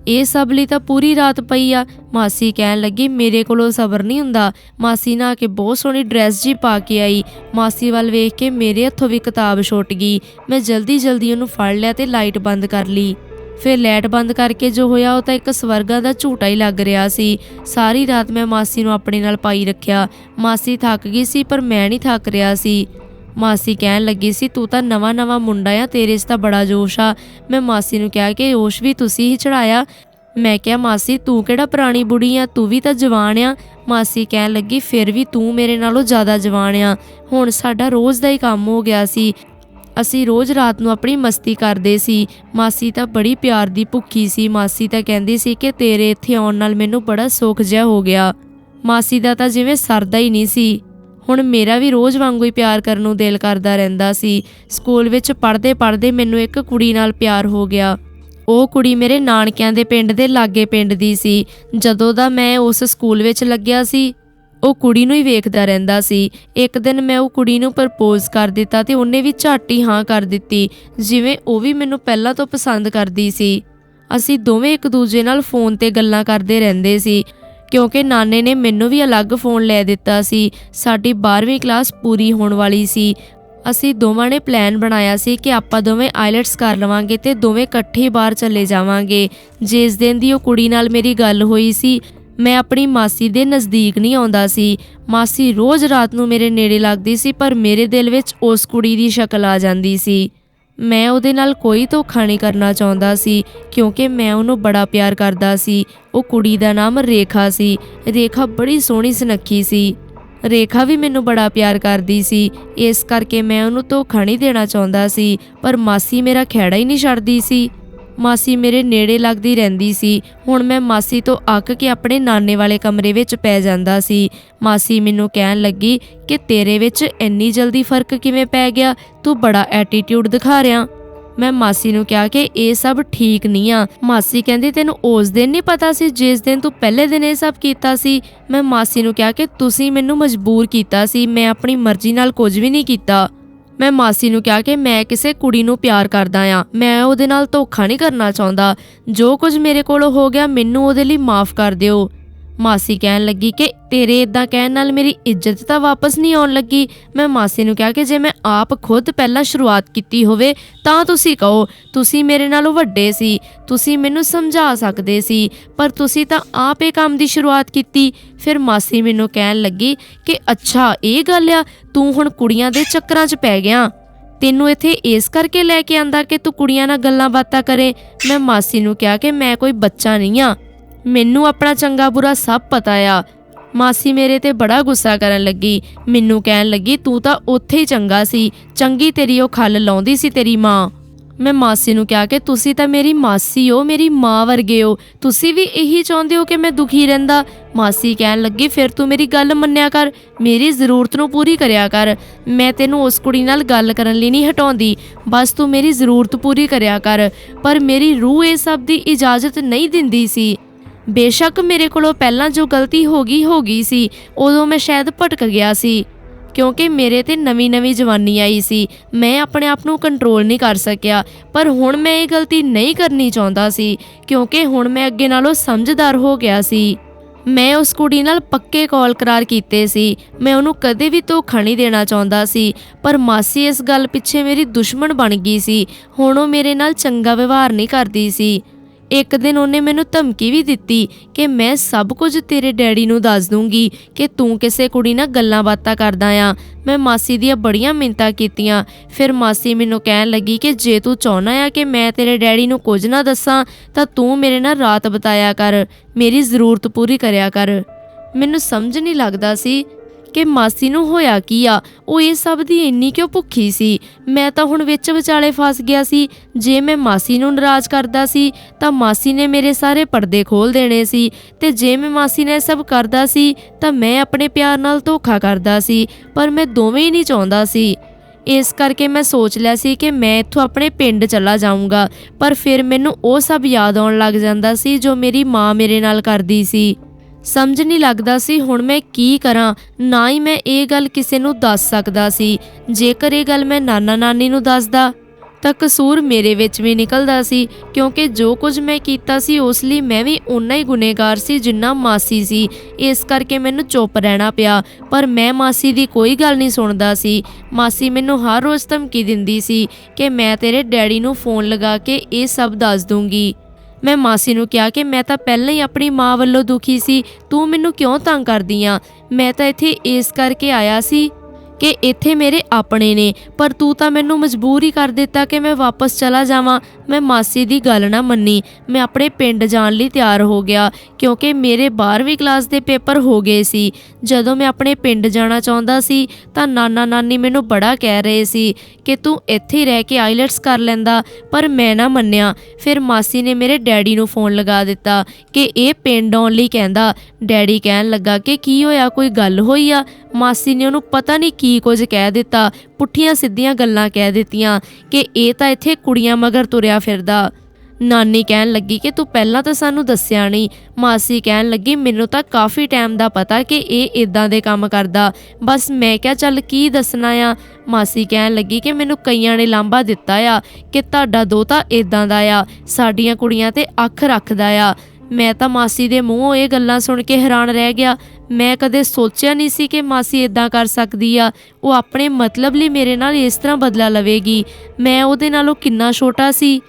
ਇਹ ਸਭ ਲਈ ਤਾਂ ਪੂਰੀ ਰਾਤ ਪਈ ਆ। ਮਾਸੀ ਕਹਿਣ ਲੱਗੀ, ਮੇਰੇ ਕੋਲੋਂ ਸਬਰ ਨਹੀਂ ਹੁੰਦਾ। ਮਾਸੀ ਨਾ ਕੇ ਬਹੁਤ ਸੋਹਣੀ ਡਰੈਸ ਜੀ ਪਾ ਕੇ ਆਈ। ਮਾਸੀ ਵੱਲ ਵੇਖ ਕੇ ਮੇਰੇ ਹੱਥੋਂ ਵੀ ਕਿਤਾਬ ਛੁੱਟ ਗਈ। ਮੈਂ ਜਲਦੀ ਜਲਦੀ ਉਹਨੂੰ ਫੜ ਲਿਆ ਤੇ ਲਾਈਟ ਬੰਦ ਕਰ ਲਈ। ਫਿਰ ਲਾਈਟ ਬੰਦ ਕਰਕੇ ਜੋ ਹੋਇਆ, ਉਹ ਤਾਂ ਇੱਕ ਸਵਰਗਾ ਦਾ ਝੂਟਾ ਹੀ ਲੱਗ ਰਿਹਾ ਸੀ। ਸਾਰੀ ਰਾਤ ਮੈਂ ਮਾਸੀ ਨੂੰ ਆਪਣੇ ਨਾਲ ਪਾਈ ਰੱਖਿਆ। ਮਾਸੀ ਥੱਕ ਗਈ ਸੀ, ਪਰ ਮੈਂ ਨਹੀਂ ਥੱਕ ਰਿਹਾ ਸੀ। ਮਾਸੀ ਕਹਿਣ ਲੱਗੀ ਸੀ, ਤੂੰ ਤਾਂ ਨਵਾਂ ਨਵਾਂ ਮੁੰਡਾ ਆ, ਤੇਰੇ 'ਚ ਤਾਂ ਬੜਾ ਜੋਸ਼ ਆ। ਮੈਂ ਮਾਸੀ ਨੂੰ ਕਿਹਾ ਕਿ ਜੋਸ਼ ਵੀ ਤੁਸੀਂ ਹੀ ਚੜਾਇਆ। ਮੈਂ ਕਿਹਾ, ਮਾਸੀ, ਤੂੰ ਕਿਹੜਾ ਪੁਰਾਣੀ ਬੁੜੀ ਆ? ਤੂੰ ਵੀ ਤਾਂ ਜਵਾਨ ਆ। ਮਾਸੀ ਕਹਿਣ ਲੱਗੀ, ਫਿਰ ਵੀ ਤੂੰ ਮੇਰੇ ਨਾਲੋਂ ਜ਼ਿਆਦਾ ਜਵਾਨ ਆ। ਹੁਣ ਸਾਡਾ ਰੋਜ਼ ਦਾ ਹੀ ਕੰਮ ਹੋ ਗਿਆ ਸੀ। ਅਸੀਂ ਰੋਜ਼ ਰਾਤ ਨੂੰ ਆਪਣੀ ਮਸਤੀ ਕਰਦੇ ਸੀ। ਮਾਸੀ ਤਾਂ ਬੜੀ ਪਿਆਰ ਦੀ ਭੁੱਖੀ ਸੀ। ਮਾਸੀ ਤਾਂ ਕਹਿੰਦੀ ਸੀ ਕਿ ਤੇਰੇ ਇੱਥੇ ਆਉਣ ਨਾਲ ਮੈਨੂੰ ਬੜਾ ਸੁੱਖ ਜਿਹਾ ਹੋ ਗਿਆ। ਮਾਸੀ ਦਾ ਤਾਂ ਜਿਵੇਂ ਸਰਦਾ ਹੀ ਨਹੀਂ ਸੀ। ਹੁਣ ਮੇਰਾ ਵੀ ਰੋਜ਼ ਵਾਂਗੂ ਹੀ ਪਿਆਰ ਕਰਨ ਨੂੰ ਦਿਲ ਕਰਦਾ ਰਹਿੰਦਾ ਸੀ। ਸਕੂਲ ਵਿੱਚ ਪੜ੍ਹਦੇ ਪੜ੍ਹਦੇ ਮੈਨੂੰ ਇੱਕ ਕੁੜੀ ਨਾਲ ਪਿਆਰ ਹੋ ਗਿਆ। ਉਹ ਕੁੜੀ ਮੇਰੇ ਨਾਨਕਿਆਂ ਦੇ ਪਿੰਡ ਦੇ ਲਾਗੇ ਪਿੰਡ ਦੀ ਸੀ। ਜਦੋਂ ਦਾ ਮੈਂ ਉਸ ਸਕੂਲ ਵਿੱਚ ਲੱਗਿਆ ਸੀ, ਉਹ ਕੁੜੀ ਨੂੰ ਹੀ ਵੇਖਦਾ ਰਹਿੰਦਾ ਸੀ। ਇੱਕ ਦਿਨ ਮੈਂ ਉਹ ਕੁੜੀ ਨੂੰ ਪ੍ਰਪੋਜ਼ ਕਰ ਦਿੱਤਾ ਤੇ ਉਹਨੇ ਵੀ ਝਾਟੀ ਹਾਂ ਕਰ ਦਿੱਤੀ, ਜਿਵੇਂ ਉਹ ਵੀ ਮੈਨੂੰ ਪਹਿਲਾਂ ਤੋਂ ਪਸੰਦ ਕਰਦੀ ਸੀ। ਅਸੀਂ ਦੋਵੇਂ ਇੱਕ ਦੂਜੇ ਨਾਲ ਫੋਨ ਤੇ ਗੱਲਾਂ ਕਰਦੇ ਰਹਿੰਦੇ ਸੀ। ਕਿਉਂਕਿ ਨਾਨੇ ਨੇ ਮੈਨੂੰ ਵੀ ਅਲੱਗ ਫੋਨ ਲੈ ਦਿੱਤਾ ਸੀ। ਸਾਡੀ 12ਵੀਂ ਕਲਾਸ ਪੂਰੀ ਹੋਣ ਵਾਲੀ ਸੀ। ਅਸੀਂ ਦੋਵਾਂ ਨੇ ਪਲਾਨ ਬਣਾਇਆ ਸੀ ਕਿ ਆਪਾਂ ਦੋਵੇਂ ਆਇਲਟਸ ਕਰ ਲਵਾਂਗੇ ਤੇ ਦੋਵੇਂ ਇਕੱਠੇ ਬਾਹਰ ਚਲੇ ਜਾਵਾਂਗੇ। ਜਿਸ ਦਿਨ ਦੀ ਉਹ ਕੁੜੀ ਨਾਲ ਮੇਰੀ ਗੱਲ ਹੋਈ ਸੀ, ਮੈਂ ਆਪਣੀ ਮਾਸੀ ਦੇ ਨਜ਼ਦੀਕ ਨਹੀਂ ਆਉਂਦਾ ਸੀ। ਮਾਸੀ ਰੋਜ਼ ਰਾਤ ਨੂੰ ਮੇਰੇ ਨੇੜੇ ਲੱਗਦੀ ਸੀ, ਪਰ ਮੇਰੇ ਦਿਲ ਵਿੱਚ ਉਸ ਕੁੜੀ ਦੀ ਸ਼ਕਲ ਆ ਜਾਂਦੀ ਸੀ। ਮੈਂ ਉਹਦੇ ਨਾਲ ਕੋਈ ਧੋਖਾ ਨਹੀਂ ਕਰਨਾ ਚਾਹੁੰਦਾ ਸੀ, ਕਿਉਂਕਿ ਮੈਂ ਉਹਨੂੰ ਬੜਾ ਪਿਆਰ ਕਰਦਾ ਸੀ। ਉਹ ਕੁੜੀ ਦਾ ਨਾਮ ਰੇਖਾ ਸੀ। ਰੇਖਾ ਬੜੀ ਸੋਹਣੀ ਸੁਨੱਖੀ ਸੀ। ਰੇਖਾ ਵੀ ਮੈਨੂੰ ਬੜਾ ਪਿਆਰ ਕਰਦੀ ਸੀ। ਇਸ ਕਰਕੇ ਮੈਂ ਉਹਨੂੰ ਧੋਖਾ ਨਹੀਂ ਦੇਣਾ ਚਾਹੁੰਦਾ ਸੀ, ਪਰ ਮਾਸੀ ਮੇਰਾ ਖਹਿੜਾ ਹੀ ਨਹੀਂ ਛੱਡਦੀ ਸੀ। ਮਾਸੀ ਮੇਰੇ ਨੇੜੇ ਲੱਗਦੀ ਰਹਿੰਦੀ ਸੀ। ਹੁਣ ਮੈਂ ਮਾਸੀ ਤੋਂ ਅੱਕ ਕੇ ਆਪਣੇ ਨਾਨੇ ਵਾਲੇ ਕਮਰੇ ਵਿੱਚ ਪੈ ਜਾਂਦਾ ਸੀ। ਮਾਸੀ ਮੈਨੂੰ ਕਹਿਣ ਲੱਗੀ ਕਿ ਤੇਰੇ ਵਿੱਚ ਇੰਨੀ ਜਲਦੀ ਫ਼ਰਕ ਕਿਵੇਂ ਪੈ ਗਿਆ? ਤੂੰ ਬੜਾ ਐਟੀਟਿਊਡ ਦਿਖਾ ਰਿਹਾ। ਮੈਂ ਮਾਸੀ ਨੂੰ ਕਿਹਾ ਕਿ ਇਹ ਸਭ ਠੀਕ ਨਹੀਂ ਆ। ਮਾਸੀ ਕਹਿੰਦੀ, ਤੈਨੂੰ ਉਸ ਦਿਨ ਨਹੀਂ ਪਤਾ ਸੀ ਜਿਸ ਦਿਨ ਤੂੰ ਪਹਿਲੇ ਦਿਨ ਇਹ ਸਭ ਕੀਤਾ ਸੀ? ਮੈਂ ਮਾਸੀ ਨੂੰ ਕਿਹਾ ਕਿ ਤੁਸੀਂ ਮੈਨੂੰ ਮਜਬੂਰ ਕੀਤਾ ਸੀ। ਮੈਂ ਆਪਣੀ ਮਰਜ਼ੀ ਨਾਲ ਕੁਝ ਵੀ ਨਹੀਂ ਕੀਤਾ। ਮੈਂ ਮਾਸੀ ਨੂੰ ਕਿਹਾ ਕਿ ਮੈਂ ਕਿਸੇ ਕੁੜੀ ਨੂੰ ਪਿਆਰ ਕਰਦਾ ਆ। ਮੈਂ ਉਹਦੇ ਨਾਲ ਧੋਖਾ ਨਹੀਂ ਕਰਨਾ ਚਾਹੁੰਦਾ। ਜੋ ਕੁਝ ਮੇਰੇ ਕੋਲ ਹੋ ਗਿਆ, ਮੈਨੂੰ ਉਹਦੇ ਲਈ ਮਾਫ ਕਰ ਦਿਓ। ਮਾਸੀ ਕਹਿਣ ਲੱਗੀ ਕਿ ਤੇਰੇ ਇਦਾਂ ਕਹਿਣ ਨਾਲ ਮੇਰੀ ਇੱਜ਼ਤ ਤਾਂ ਵਾਪਸ ਨਹੀਂ ਆਉਣ ਲੱਗੀ। ਮੈਂ ਮਾਸੀ ਨੂੰ ਕਿਹਾ ਕਿ ਜੇ ਮੈਂ ਆਪ ਖੁਦ ਪਹਿਲਾਂ ਸ਼ੁਰੂਆਤ ਕੀਤੀ ਹੋਵੇ, ਤਾਂ ਤੁਸੀਂ ਕਹੋ, ਤੁਸੀਂ ਮੇਰੇ ਨਾਲੋਂ ਵੱਡੇ ਸੀ, ਤੁਸੀਂ ਮੈਨੂੰ ਸਮਝਾ ਸਕਦੇ ਸੀ, ਪਰ ਤੁਸੀਂ ਤਾਂ ਆਪ ਇਹ ਕੰਮ ਦੀ ਸ਼ੁਰੂਆਤ ਕੀਤੀ। ਫਿਰ ਮਾਸੀ ਮੈਨੂੰ ਕਹਿਣ ਲੱਗੀ ਕਿ ਅੱਛਾ, ਇਹ ਗੱਲ ਆ, ਤੂੰ ਹੁਣ ਕੁੜੀਆਂ ਦੇ ਚੱਕਰਾਂ 'ਚ ਪੈ ਗਿਆ। ਤੈਨੂੰ ਇੱਥੇ ਇਸ ਕਰਕੇ ਲੈ ਕੇ ਆਂਦਾ ਕਿ ਤੂੰ ਕੁੜੀਆਂ ਨਾਲ ਗੱਲਾਂ ਬਾਤਾਂ ਕਰੇ। ਮੈਂ ਮਾਸੀ ਨੂੰ ਕਿਹਾ ਕਿ ਮੈਂ ਕੋਈ ਬੱਚਾ ਨਹੀਂ ਆ। ਮੈਨੂੰ ਆਪਣਾ ਚੰਗਾ ਬੁਰਾ ਸਭ ਪਤਾ ਆ। ਮਾਸੀ ਮੇਰੇ ਤੇ ਬੜਾ ਗੁੱਸਾ ਕਰਨ ਲੱਗੀ। ਮੈਨੂੰ ਕਹਿਣ ਲੱਗੀ, ਤੂੰ ਤਾਂ ਉੱਥੇ ਹੀ ਚੰਗਾ ਸੀ। ਚੰਗੀ ਤੇਰੀ ਉਹ ਖੱਲ ਲਾਉਂਦੀ ਸੀ ਤੇਰੀ ਮਾਂ। ਮੈਂ ਮਾਸੀ ਨੂੰ ਕਿਹਾ ਕਿ, ਤੁਸੀਂ ਤਾਂ ਮੇਰੀ ਮਾਸੀ ਹੋ, ਮੇਰੀ ਮਾਂ ਵਰਗੇ ਹੋ। ਤੁਸੀਂ ਵੀ ਇਹੀ ਚਾਹੁੰਦੇ ਹੋ ਕਿ ਮੈਂ ਦੁਖੀ ਰਹਿੰਦਾ? ਮਾਸੀ ਕਹਿਣ ਲੱਗੀ, ਫਿਰ ਤੂੰ ਮੇਰੀ ਗੱਲ ਮੰਨਿਆ ਕਰ। ਮੇਰੀ ਜ਼ਰੂਰਤ ਨੂੰ ਪੂਰੀ ਕਰਿਆ ਕਰ। ਮੈਂ ਤੈਨੂੰ ਉਸ ਕੁੜੀ ਨਾਲ ਗੱਲ ਕਰਨ ਲਈ ਨਹੀਂ ਹਟਾਉਂਦੀ। ਬਸ ਤੂੰ ਮੇਰੀ ਜ਼ਰੂਰਤ ਪੂਰੀ ਕਰਿਆ ਕਰ। ਪਰ ਮੇਰੀ ਰੂਹ ਇਹ ਸਭ ਦੀ ਇਜਾਜ਼ਤ ਨਹੀਂ ਦਿੰਦੀ ਸੀ। ਬੇਸ਼ੱਕ ਮੇਰੇ ਕੋਲੋਂ ਪਹਿਲਾਂ ਜੋ ਗਲਤੀ ਹੋ ਗਈ ਹੋ ਗਈ ਸੀ, ਉਦੋਂ ਮੈਂ ਸ਼ਾਇਦ ਭਟਕ ਗਿਆ ਸੀ। ਕਿਉਂਕਿ ਮੇਰੇ ਤੇ ਨਵੀਂ-ਨਵੀਂ ਜਵਾਨੀ ਆਈ ਸੀ, ਮੈਂ ਆਪਣੇ ਆਪ ਨੂੰ ਕੰਟਰੋਲ ਨਹੀਂ ਕਰ ਸਕਿਆ। ਪਰ ਹੁਣ ਮੈਂ ਇਹ ਗਲਤੀ ਨਹੀਂ ਕਰਨੀ ਚਾਹੁੰਦਾ ਸੀ, ਕਿਉਂਕਿ ਹੁਣ ਮੈਂ ਅੱਗੇ ਨਾਲੋਂ ਸਮਝਦਾਰ ਹੋ ਗਿਆ ਸੀ। ਮੈਂ ਉਸ ਕੁੜੀ ਨਾਲ ਪੱਕੇ ਕਾਲ ਕਰਾਰ ਕੀਤੇ ਸੀ। ਮੈਂ ਉਹਨੂੰ ਕਦੇ ਵੀ ਧੋਖਾ ਨਹੀਂ ਦੇਣਾ ਚਾਹੁੰਦਾ ਸੀ। ਪਰ ਮਾਸੀ ਇਸ ਗੱਲ ਪਿੱਛੇ ਮੇਰੀ ਦੁਸ਼ਮਣ ਬਣ ਗਈ ਸੀ। ਹੁਣ ਉਹ ਮੇਰੇ ਨਾਲ ਚੰਗਾ ਵਿਵਹਾਰ ਨਹੀਂ ਕਰਦੀ ਸੀ। ਇੱਕ ਦਿਨ ਉਹਨੇ ਮੈਨੂੰ ਧਮਕੀ ਵੀ ਦਿੱਤੀ ਕਿ ਮੈਂ ਸਭ ਕੁਝ ਤੇਰੇ ਡੈਡੀ ਨੂੰ ਦੱਸ ਦੂੰਗੀ ਕਿ ਤੂੰ ਕਿਸੇ ਕੁੜੀ ਨਾਲ ਗੱਲਾਂ ਬਾਤਾਂ ਕਰਦਾ ਆ। ਮੈਂ ਮਾਸੀ ਦੀਆਂ ਬੜੀਆਂ ਮਿੰਤਾਂ ਕੀਤੀਆਂ। ਫਿਰ ਮਾਸੀ ਮੈਨੂੰ ਕਹਿਣ ਲੱਗੀ ਕਿ ਜੇ ਤੂੰ ਚਾਹਨਾ ਆ ਕਿ ਮੈਂ ਤੇਰੇ ਡੈਡੀ ਨੂੰ ਕੁਝ ਨਾ ਦੱਸਾਂ, ਤਾਂ ਤੂੰ ਮੇਰੇ ਨਾਲ ਰਾਤ ਬਿਤਾਇਆ ਕਰ। ਮੇਰੀ ਜ਼ਰੂਰਤ ਪੂਰੀ ਕਰਿਆ ਕਰ। ਮੈਨੂੰ ਸਮਝ ਨਹੀਂ ਲੱਗਦਾ ਸੀ ਕਿ ਮਾਸੀ ਨੂੰ ਹੋਇਆ ਕੀ ਆ? ਉਹ ਇਹ ਸਭ ਦੀ ਇੰਨੀ ਕਿਉਂ ਭੁੱਖੀ ਸੀ? ਮੈਂ ਤਾਂ ਹੁਣ ਵਿੱਚ ਵਿਚਾਲੇ ਫਸ ਗਿਆ ਸੀ। ਜੇ ਮੈਂ ਮਾਸੀ ਨੂੰ ਨਾਰਾਜ਼ ਕਰਦਾ ਸੀ, ਤਾਂ ਮਾਸੀ ਨੇ ਮੇਰੇ ਸਾਰੇ ਪਰਦੇ ਖੋਲ ਦੇਣੇ ਸੀ ਤੇ ਜੇ ਮੈਂ ਮਾਸੀ ਨੇ ਇਹ ਸਭ ਕਰਦਾ ਸੀ, ਤਾਂ ਮੈਂ ਆਪਣੇ ਪਿਆਰ ਨਾਲ ਧੋਖਾ ਕਰਦਾ ਸੀ, ਪਰ ਮੈਂ ਦੋਵੇਂ ਹੀ ਨਹੀਂ ਚਾਹੁੰਦਾ ਸੀ। ਇਸ ਕਰਕੇ ਮੈਂ ਸੋਚ ਲਿਆ ਸੀ ਕਿ ਮੈਂ ਇੱਥੋਂ ਆਪਣੇ ਪਿੰਡ ਚਲਾ ਜਾਊਂਗਾ, ਪਰ ਫਿਰ ਮੈਨੂੰ ਉਹ ਸਭ ਯਾਦ ਆਉਣ ਲੱਗ ਜਾਂਦਾ ਸੀ ਜੋ ਮੇਰੀ ਮਾਂ ਮੇਰੇ ਨਾਲ ਕਰਦੀ ਸੀ। ਸਮਝ ਨਹੀਂ ਲੱਗਦਾ ਸੀ, ਹੁਣ ਮੈਂ ਕੀ ਕਰਾਂ? ਨਾ ਹੀ ਮੈਂ ਇਹ ਗੱਲ ਕਿਸੇ ਨੂੰ ਦੱਸ ਸਕਦਾ ਸੀ। ਜੇਕਰ ਇਹ ਗੱਲ ਮੈਂ ਨਾਨਾ ਨਾਨੀ ਨੂੰ ਦੱਸਦਾ, ਤਾਂ ਕਸੂਰ ਮੇਰੇ ਵਿੱਚ ਵੀ ਨਿਕਲਦਾ ਸੀ, ਕਿਉਂਕਿ ਜੋ ਕੁਝ ਮੈਂ ਕੀਤਾ ਸੀ, ਉਸ ਲਈ ਮੈਂ ਵੀ ਓਨਾ ਹੀ ਗੁਨੇਗਾਰ ਸੀ ਜਿੰਨਾ ਮਾਸੀ ਸੀ। ਇਸ ਕਰਕੇ ਮੈਨੂੰ ਚੁੱਪ ਰਹਿਣਾ ਪਿਆ, ਪਰ ਮੈਂ ਮਾਸੀ ਦੀ ਕੋਈ ਗੱਲ ਨਹੀਂ ਸੁਣਦਾ ਸੀ। ਮਾਸੀ ਮੈਨੂੰ ਹਰ ਰੋਜ਼ ਧਮਕੀ ਦਿੰਦੀ ਸੀ ਕਿ ਮੈਂ ਤੇਰੇ ਡੈਡੀ ਨੂੰ ਫੋਨ ਲਗਾ ਕੇ ਇਹ ਸਭ ਦੱਸ ਦੂੰਗੀ। ਮੈਂ ਮਾਸੀ ਨੂੰ ਕਿਹਾ ਕਿ ਮੈਂ ਤਾਂ ਪਹਿਲਾਂ ਹੀ ਆਪਣੀ ਮਾਂ ਵੱਲੋਂ ਦੁਖੀ ਸੀ, ਤੂੰ ਮੈਨੂੰ ਕਿਉਂ ਤੰਗ ਕਰਦੀ ਆ? ਮੈਂ ਤਾਂ ਇੱਥੇ ਇਸ ਕਰਕੇ ਆਇਆ ਸੀ ਕਿ ਇੱਥੇ ਮੇਰੇ ਆਪਣੇ ਨੇ। ਪਰ ਤੂੰ ਤਾਂ ਮੈਨੂੰ ਮਜਬੂਰ ਹੀ ਕਰ ਦਿੱਤਾ ਕਿ ਮੈਂ ਵਾਪਸ ਚਲਾ ਜਾਵਾਂ। ਮੈਂ ਮਾਸੀ ਦੀ ਗੱਲ ਨਾ ਮੰਨੀ। ਮੈਂ ਆਪਣੇ ਪਿੰਡ ਜਾਣ ਲਈ ਤਿਆਰ ਹੋ ਗਿਆ, ਕਿਉਂਕਿ ਮੇਰੇ 12ਵੀਂ ਕਲਾਸ ਦੇ ਪੇਪਰ ਹੋ ਗਏ ਸੀ। ਜਦੋਂ ਮੈਂ ਆਪਣੇ ਪਿੰਡ ਜਾਣਾ ਚਾਹੁੰਦਾ ਸੀ, ਤਾਂ ਨਾਨਾ ਨਾਨੀ ਮੈਨੂੰ ਬੜਾ ਕਹਿ ਰਹੇ ਸੀ ਕਿ ਤੂੰ ਇੱਥੇ ਰਹਿ ਕੇ ਆਈਲੈਟਸ ਕਰ ਲੈਂਦਾ। ਪਰ ਮੈਂ ਨਾ ਮੰਨਿਆ। ਫਿਰ ਮਾਸੀ ਨੇ ਮੇਰੇ ਡੈਡੀ ਨੂੰ ਫੋਨ ਲਗਾ ਦਿੱਤਾ ਕਿ ਇਹ ਪਿੰਡ ਆਉਣ ਲਈ ਕਹਿੰਦਾ। ਡੈਡੀ ਕਹਿਣ ਲੱਗਾ ਕਿ ਕੀ ਹੋਇਆ? ਕੋਈ ਗੱਲ ਹੋਈ ਆ? ਮਾਸੀ ਨੇ ਉਹਨੂੰ ਪਤਾ ਨਹੀਂ ਕੀ ਕੁਝ ਕਹਿ ਦਿੱਤਾ, ਪੁੱਠੀਆਂ ਸਿੱਧੀਆਂ ਗੱਲਾਂ ਕਹਿ ਦਿੱਤੀਆਂ ਕਿ ਇਹ ਤਾਂ ਇੱਥੇ ਕੁੜੀਆਂ ਮਗਰ ਤੁਰਿਆ ਫਿਰਦਾ। ਨਾਨੀ ਕਹਿਣ ਲੱਗੀ ਕਿ ਤੂੰ ਪਹਿਲਾਂ ਤਾਂ ਸਾਨੂੰ ਦੱਸਿਆ ਨਹੀਂ। ਮਾਸੀ ਕਹਿਣ ਲੱਗੀ, ਮੈਨੂੰ ਤਾਂ ਕਾਫੀ ਟਾਈਮ ਦਾ ਪਤਾ ਕਿ ਇਹ ਇਦਾਂ ਦੇ ਕੰਮ ਕਰਦਾ। ਬਸ ਮੈਂ ਕਿਹਾ, ਚੱਲ ਕੀ ਦੱਸਣਾ ਆ? ਮਾਸੀ ਕਹਿਣ ਲੱਗੀ ਕਿ ਮੈਨੂੰ ਕਈਆਂ ਨੇ ਲਾਂਭਾ ਦਿੱਤਾ ਆ ਕਿ ਤੁਹਾਡਾ ਦੋਤਾ ਇਦਾਂ ਦਾ ਆ। ਸਾਡੀਆਂ ਕੁੜੀਆਂ ਤੇ ਅੱਖ ਰੱਖਦਾ ਆ। ਮੈਂ ਤਾਂ ਮਾਸੀ ਦੇ ਮੂੰਹੋਂ ਇਹ ਗੱਲਾਂ ਸੁਣ ਕੇ ਹੈਰਾਨ ਰਹਿ ਗਿਆ। ਮੈਂ ਕਦੇ ਸੋਚਿਆ ਨਹੀਂ ਸੀ ਕਿ ਮਾਸੀ ਇਦਾਂ ਕਰ ਸਕਦੀ ਆ। ਉਹ ਆਪਣੇ ਮਤਲਬ ਲਈ ਮੇਰੇ ਨਾਲ ਇਸ ਤਰ੍ਹਾਂ ਬਦਲਾ ਲਵੇਗੀ। ਮੈਂ ਉਹਦੇ ਨਾਲੋਂ ਕਿੰਨਾ ਛੋਟਾ ਸੀ।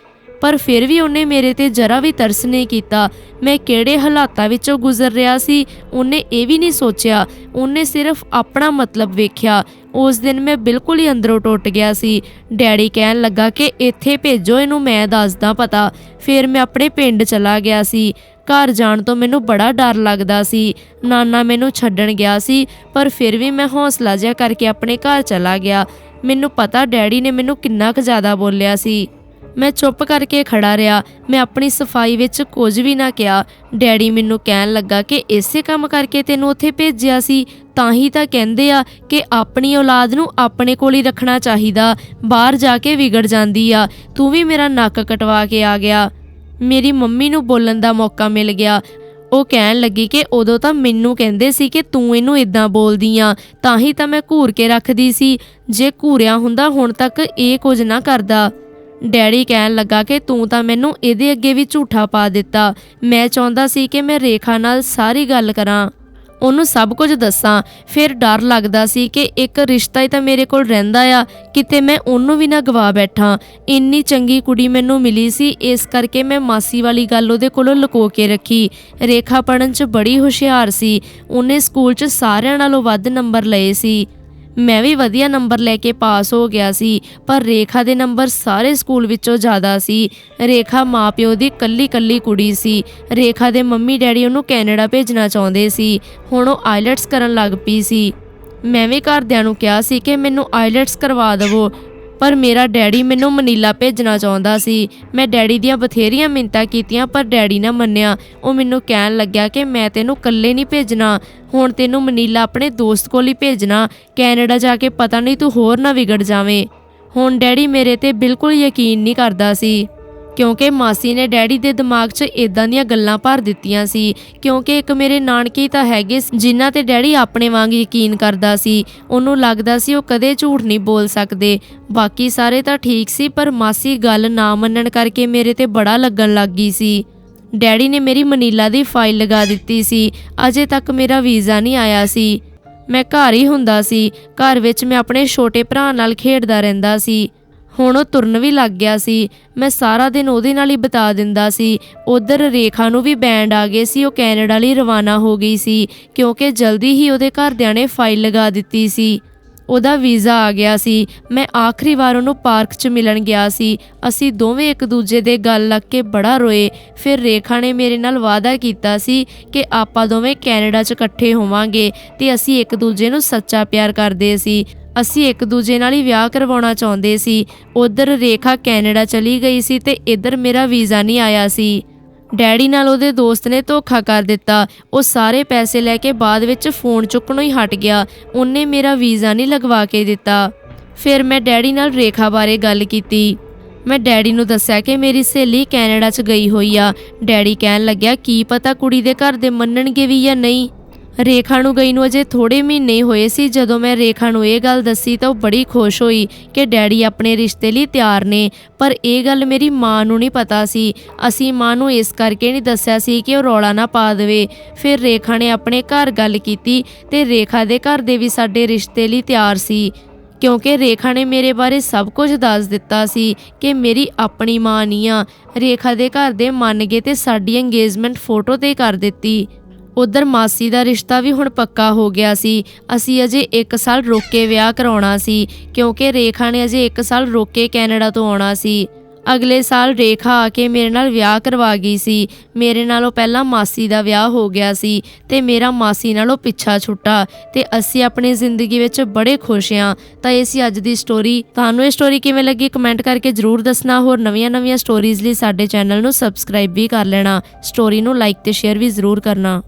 ਪਰ ਫਿਰ ਵੀ ਉਹਨੇ ਮੇਰੇ ਤੇ ਜਰਾ ਵੀ ਤਰਸ ਨਹੀਂ ਕੀਤਾ। ਮੈਂ ਕਿਹੜੇ ਹਾਲਾਤਾਂ ਵਿੱਚੋਂ ਗੁਜ਼ਰ ਰਿਹਾ ਸੀ, ਉਹਨੇ ਇਹ ਵੀ ਨਹੀਂ ਸੋਚਿਆ। ਉਹਨੇ ਸਿਰਫ ਆਪਣਾ ਮਤਲਬ ਵੇਖਿਆ। ਉਸ ਦਿਨ ਮੈਂ ਬਿਲਕੁਲ ਹੀ ਅੰਦਰੋਂ ਟੁੱਟ ਗਿਆ ਸੀ। ਡੈਡੀ ਕਹਿਣ ਲੱਗਾ ਕਿ ਇੱਥੇ ਭੇਜੋ, ਇਹਨੂੰ ਮੈਂ ਦੱਸਦਾ ਪਤਾ। ਫਿਰ ਮੈਂ ਆਪਣੇ ਪਿੰਡ ਚਲਾ ਗਿਆ ਸੀ। ਘਰ ਜਾਣ ਤੋਂ ਮੈਨੂੰ ਬੜਾ ਡਰ ਲੱਗਦਾ ਸੀ। ਨਾਨਾ ਮੈਨੂੰ ਛੱਡਣ ਗਿਆ ਸੀ, ਪਰ ਫਿਰ ਵੀ ਮੈਂ ਹੌਸਲਾ ਜਿਹਾ ਕਰਕੇ ਆਪਣੇ ਘਰ ਚਲਾ ਗਿਆ। ਮੈਨੂੰ ਪਤਾ ਡੈਡੀ ਨੇ ਮੈਨੂੰ ਕਿੰਨਾ ਕੁ ਜ਼ਿਆਦਾ ਬੋਲਿਆ ਸੀ। ਮੈਂ ਚੁੱਪ ਕਰਕੇ ਖੜਾ ਰਿਹਾ। ਮੈਂ ਆਪਣੀ ਸਫ਼ਾਈ ਵਿੱਚ ਕੁਝ ਵੀ ਨਾ ਕਿਹਾ। ਡੈਡੀ ਮੈਨੂੰ ਕਹਿਣ ਲੱਗਾ ਕਿ ਇਸੇ ਕੰਮ ਕਰਕੇ ਤੈਨੂੰ ਉੱਥੇ ਭੇਜਿਆ ਸੀ। ਤਾਂ ਹੀ ਤਾਂ ਕਹਿੰਦੇ ਆ ਕਿ ਆਪਣੀ ਔਲਾਦ ਨੂੰ ਆਪਣੇ ਕੋਲ ਹੀ ਰੱਖਣਾ ਚਾਹੀਦਾ। ਬਾਹਰ ਜਾ ਕੇ ਵਿਗੜ ਜਾਂਦੀ ਆ। ਤੂੰ ਵੀ ਮੇਰਾ ਨੱਕ ਕਟਵਾ ਕੇ ਆ ਗਿਆ। ਮੇਰੀ ਮੰਮੀ ਨੂੰ ਬੋਲਣ ਦਾ ਮੌਕਾ ਮਿਲ ਗਿਆ। ਉਹ ਕਹਿਣ ਲੱਗੀ ਕਿ ਉਦੋਂ ਤਾਂ ਮੈਨੂੰ ਕਹਿੰਦੇ ਸੀ ਕਿ ਤੂੰ ਇਹਨੂੰ ਇਦਾਂ ਬੋਲਦੀ ਆ, ਤਾਂ ਹੀ ਤਾਂ ਮੈਂ ਘੂਰ ਕੇ ਰੱਖਦੀ ਸੀ। ਜੇ ਘੂਰਿਆ ਹੁੰਦਾ, ਹੁਣ ਤੱਕ ਇਹ ਕੁਝ ਨਾ ਕਰਦਾ। ਡੈਡੀ ਕਹਿਣ ਲੱਗਾ ਕਿ ਤੂੰ ਤਾਂ ਮੈਨੂੰ ਇਹਦੇ ਅੱਗੇ ਵੀ ਝੂਠਾ ਪਾ ਦਿੱਤਾ। ਮੈਂ ਚਾਹੁੰਦਾ ਸੀ ਕਿ ਮੈਂ ਰੇਖਾ ਨਾਲ ਸਾਰੀ ਗੱਲ ਕਰਾਂ। ਉਹਨੂੰ ਸਭ ਕੁਝ ਦੱਸਾਂ, ਫਿਰ ਡਰ ਲੱਗਦਾ ਸੀ ਕਿ ਇੱਕ ਰਿਸ਼ਤਾ ਹੀ ਤਾਂ ਮੇਰੇ ਕੋਲ ਰਹਿੰਦਾ ਆ, ਕਿਤੇ ਮੈਂ ਉਹਨੂੰ ਵੀ ਨਾ ਗਵਾ ਬੈਠਾਂ। ਇੰਨੀ ਚੰਗੀ ਕੁੜੀ ਮੈਨੂੰ ਮਿਲੀ ਸੀ, ਇਸ ਕਰਕੇ ਮੈਂ ਮਾਸੀ ਵਾਲੀ ਗੱਲ ਉਹਦੇ ਕੋਲੋਂ ਲੁਕੋ ਕੇ ਰੱਖੀ। ਰੇਖਾ ਪੜਨ 'ਚ ਬੜੀ ਹੁਸ਼ਿਆਰ ਸੀ, ਉਹਨੇ ਸਕੂਲ 'ਚ ਸਾਰਿਆਂ ਨਾਲੋਂ ਵੱਧ ਨੰਬਰ ਲਏ ਸੀ। ਮੈਂ ਵੀ ਵਧੀਆ ਨੰਬਰ ਲੈ ਕੇ ਪਾਸ ਹੋ ਗਿਆ ਸੀ, ਪਰ ਰੇਖਾ ਦੇ ਨੰਬਰ ਸਾਰੇ ਸਕੂਲ ਵਿੱਚੋਂ ਜ਼ਿਆਦਾ ਸੀ। ਰੇਖਾ ਮਾਪਿਓ ਦੀ ਕੱਲੀ ਕੱਲੀ ਕੁੜੀ ਸੀ। ਰੇਖਾ ਦੇ ਮੰਮੀ ਡੈਡੀ ਉਹਨੂੰ ਕੈਨੇਡਾ ਭੇਜਣਾ ਚਾਹੁੰਦੇ ਸੀ। ਹੁਣ ਉਹ ਆਈਲੈਟਸ ਕਰਨ ਲੱਗ ਪਈ ਸੀ। ਮੈਂ ਵੀ ਘਰਦਿਆਂ ਨੂੰ ਕਿਹਾ ਸੀ ਕਿ ਮੈਨੂੰ ਆਈਲੈਟਸ ਕਰਵਾ ਦਿਵੋ। ਪਰ ਮੇਰਾ ਡੈਡੀ ਮੈਨੂੰ ਮਨੀਲਾ ਭੇਜਣਾ ਚਾਹੁੰਦਾ ਸੀ। ਮੈਂ ਡੈਡੀ ਦੀਆਂ ਬਥੇਰੀਆਂ ਮਿੰਤਾਂ ਕੀਤੀਆਂ, ਪਰ ਡੈਡੀ ਨਾ ਮੰਨਿਆ। ਉਹ ਮੈਨੂੰ ਕਹਿਣ ਲੱਗਿਆ ਕਿ ਮੈਂ ਤੈਨੂੰ ਇਕੱਲੇ ਨਹੀਂ ਭੇਜਣਾ। ਹੁਣ ਤੈਨੂੰ ਮਨੀਲਾ ਆਪਣੇ ਦੋਸਤ ਕੋਲ ਹੀ ਭੇਜਣਾ। ਕੈਨੇਡਾ ਜਾ ਕੇ ਪਤਾ ਨਹੀਂ ਤੂੰ ਹੋਰ ਨਾ ਵਿਗੜ ਜਾਵੇਂ। ਹੁਣ ਡੈਡੀ ਮੇਰੇ ਤੇ ਬਿਲਕੁਲ ਯਕੀਨ ਨਹੀਂ ਕਰਦਾ ਸੀ। ਕਿਉਂਕਿ ਮਾਸੀ ਨੇ ਡੈਡੀ ਦੇ ਦਿਮਾਗ 'ਚ ਇਦਾਂ ਦੀਆਂ ਗੱਲਾਂ ਭਰ ਦਿੱਤੀਆਂ ਸੀ। ਕਿਉਂਕਿ ਇੱਕ ਮੇਰੇ ਨਾਨਕੇ ਤਾਂ ਹੈਗੇ ਜਿਨ੍ਹਾਂ ਤੇ ਡੈਡੀ ਆਪਣੇ ਵਾਂਗ ਯਕੀਨ ਕਰਦਾ ਸੀ। ਉਹਨੂੰ ਲੱਗਦਾ ਸੀ ਉਹ ਕਦੇ ਝੂਠ ਨਹੀਂ ਬੋਲ ਸਕਦੇ। ਬਾਕੀ ਸਾਰੇ ਤਾਂ ਠੀਕ ਸੀ, ਪਰ ਮਾਸੀ ਗੱਲ ਨਾ ਮੰਨਣ ਕਰਕੇ ਮੇਰੇ ਤੇ ਬੜਾ ਲੱਗਣ ਲੱਗ ਗਈ ਸੀ। ਡੈਡੀ ਨੇ ਮੇਰੀ ਮਨੀਲਾ ਦੀ ਫਾਈਲ ਲਗਾ ਦਿੱਤੀ ਸੀ। ਅਜੇ ਤੱਕ ਮੇਰਾ ਵੀਜ਼ਾ ਨਹੀਂ ਆਇਆ ਸੀ। ਮੈਂ ਘਰ ਹੀ ਹੁੰਦਾ ਸੀ। ਘਰ ਵਿੱਚ ਮੈਂ ਆਪਣੇ ਛੋਟੇ ਭਰਾ ਨਾਲ ਖੇਡਦਾ ਰਹਿੰਦਾ ਸੀ। ਹੁਣ ਉਹ ਤੁਰਨ ਵੀ ਲੱਗ ਗਿਆ ਸੀ। ਮੈਂ ਸਾਰਾ ਦਿਨ ਉਹਦੇ ਨਾਲ ਹੀ ਬਿਤਾ ਦਿੰਦਾ ਸੀ। ਉਧਰ ਰੇਖਾ ਨੂੰ ਵੀ ਬੈਂਡ ਆ ਗਏ ਸੀ। ਉਹ ਕੈਨੇਡਾ ਲਈ ਰਵਾਨਾ ਹੋ ਗਈ ਸੀ, ਕਿਉਂਕਿ ਜਲਦੀ ਹੀ ਉਹਦੇ ਘਰਦਿਆਂ ਨੇ ਫਾਈਲ ਲਗਾ ਦਿੱਤੀ ਸੀ। ਉਹਦਾ ਵੀਜ਼ਾ ਆ ਗਿਆ ਸੀ। ਮੈਂ ਆਖਰੀ ਵਾਰ ਉਹਨੂੰ ਪਾਰਕ 'ਚ ਮਿਲਣ ਗਿਆ ਸੀ। ਅਸੀਂ ਦੋਵੇਂ ਇੱਕ ਦੂਜੇ ਦੇ ਗੱਲ ਲੱਗ ਕੇ ਬੜਾ ਰੋਏ। ਫਿਰ ਰੇਖਾ ਨੇ ਮੇਰੇ ਨਾਲ ਵਾਅਦਾ ਕੀਤਾ ਸੀ ਕਿ ਆਪਾਂ ਦੋਵੇਂ ਕੈਨੇਡਾ 'ਚ ਇਕੱਠੇ ਹੋਵਾਂਗੇ ਤੇ ਅਸੀਂ ਇੱਕ ਦੂਜੇ ਨੂੰ ਸੱਚਾ ਪਿਆਰ ਕਰਦੇ ਸੀ। ਅਸੀਂ ਇੱਕ ਦੂਜੇ ਨਾਲ ਹੀ ਵਿਆਹ ਕਰਵਾਉਣਾ ਚਾਹੁੰਦੇ ਸੀ। ਉਧਰ ਰੇਖਾ ਕੈਨੇਡਾ ਚਲੀ ਗਈ ਸੀ ਤੇ ਇੱਧਰ ਮੇਰਾ ਵੀਜ਼ਾ ਨਹੀਂ ਆਇਆ ਸੀ। ਡੈਡੀ ਨਾਲ ਉਹਦੇ ਦੋਸਤ ਨੇ ਧੋਖਾ ਕਰ ਦਿੱਤਾ। ਉਹ ਸਾਰੇ ਪੈਸੇ ਲੈ ਕੇ ਬਾਅਦ ਵਿੱਚ ਫੋਨ ਚੁੱਕਣੋਂ ਹੀ ਹਟ ਗਿਆ। ਉਹਨੇ ਮੇਰਾ ਵੀਜ਼ਾ ਨਹੀਂ ਲਗਵਾ ਕੇ ਦਿੱਤਾ। ਫਿਰ ਮੈਂ ਡੈਡੀ ਨਾਲ ਰੇਖਾ ਬਾਰੇ ਗੱਲ ਕੀਤੀ। ਮੈਂ ਡੈਡੀ ਨੂੰ ਦੱਸਿਆ ਕਿ ਮੇਰੀ ਸਹੇਲੀ ਕੈਨੇਡਾ 'ਚ ਗਈ ਹੋਈ ਆ। ਡੈਡੀ ਕਹਿਣ ਲੱਗਿਆ, ਕੀ ਪਤਾ ਕੁੜੀ ਦੇ ਘਰ ਦੇ ਮੰਨਣਗੇ ਵੀ ਜਾਂ ਨਹੀਂ? ਰੇਖਾ ਨੂੰ ਗਈ ਨੂੰ ਅਜੇ ਥੋੜੇ ਮਹੀਨੇ ਹੋਏ ਸੀ। ਜਦੋਂ ਮੈਂ ਰੇਖਾ ਨੂੰ ਇਹ ਗੱਲ ਦੱਸੀ ਤਾਂ ਉਹ ਬੜੀ ਖੁਸ਼ ਹੋਈ ਕਿ ਡੈਡੀ ਆਪਣੇ ਰਿਸ਼ਤੇ ਲਈ ਤਿਆਰ ਨੇ। ਪਰ ਇਹ ਗੱਲ ਮੇਰੀ ਮਾਂ ਨੂੰ ਨਹੀਂ ਪਤਾ ਸੀ। ਅਸੀਂ ਮਾਂ ਨੂੰ ਇਸ ਕਰਕੇ ਨਹੀਂ ਦੱਸਿਆ ਸੀ ਕਿ ਉਹ ਰੌਲਾ ਨਾ ਪਾ ਦੇਵੇ। ਫਿਰ ਰੇਖਾ ਨੇ ਆਪਣੇ ਘਰ ਗੱਲ ਕੀਤੀ ਤੇ ਰੇਖਾ ਦੇ ਘਰ ਦੇ ਵੀ ਸਾਡੇ ਰਿਸ਼ਤੇ ਲਈ ਤਿਆਰ ਸੀ। ਕਿਉਂਕਿ ਰੇਖਾ ਨੇ ਮੇਰੇ ਬਾਰੇ ਸਭ ਕੁਝ ਦੱਸ ਦਿੱਤਾ ਸੀ ਕਿ ਮੇਰੀ ਆਪਣੀ ਮਾਂ ਨਹੀਂ ਆ। ਰੇਖਾ ਦੇ ਘਰ ਦੇ ਮੰਨ ਗਏ ਤੇ ਸਾਡੀ ਇੰਗੇਜਮੈਂਟ ਫੋਟੋ ਤੇ ਕਰ ਦਿੱਤੀ। ਉਧਰ ਮਾਸੀ ਦਾ ਰਿਸ਼ਤਾ ਵੀ ਹੁਣ ਪੱਕਾ ਹੋ ਗਿਆ ਸੀ। ਅਸੀਂ ਅਜੇ 1 ਸਾਲ ਰੋਕ ਕੇ ਵਿਆਹ ਕਰਾਉਣਾ ਸੀ, ਕਿਉਂਕਿ ਰੇਖਾ ਨੇ ਅਜੇ 1 ਸਾਲ ਰੁਕ ਕੇ ਕੈਨੇਡਾ ਤੋਂ ਆਉਣਾ ਸੀ। ਅਗਲੇ ਸਾਲ ਰੇਖਾ ਆ ਕੇ ਮੇਰੇ ਨਾਲ ਵਿਆਹ ਕਰਵਾ ਗਈ ਸੀ। ਮੇਰੇ ਨਾਲੋਂ ਪਹਿਲਾਂ ਮਾਸੀ ਦਾ ਵਿਆਹ ਹੋ ਗਿਆ ਸੀ ਤੇ ਮੇਰਾ ਮਾਸੀ ਨਾਲੋਂ ਪਿੱਛਾ ਛੁੱਟਾ ਤੇ ਅਸੀਂ ਆਪਣੀ ਜ਼ਿੰਦਗੀ ਵਿੱਚ ਬੜੇ ਖੁਸ਼ ਹਾਂ ਤਾਂ ਇਹ ਸੀ ਅੱਜ ਦੀ ਸਟੋਰੀ ਤੁਹਾਨੂੰ ਇਹ ਸਟੋਰੀ ਕਿਵੇਂ ਲੱਗੀ ਕਮੈਂਟ ਕਰਕੇ ਜਰੂਰ ਦੱਸਣਾ। ਹੋਰ ਨਵੀਆਂ-ਨਵੀਆਂ ਸਟੋਰੀਜ਼ ਲਈ ਸਾਡੇ ਚੈਨਲ ਨੂੰ ਸਬਸਕ੍ਰਾਈਬ ਵੀ ਕਰ ਲੈਣਾ। ਸਟੋਰੀ ਨੂੰ ਲਾਈਕ ਤੇ ਸ਼ੇਅਰ ਵੀ ਜ਼ਰੂਰ ਕਰਨਾ।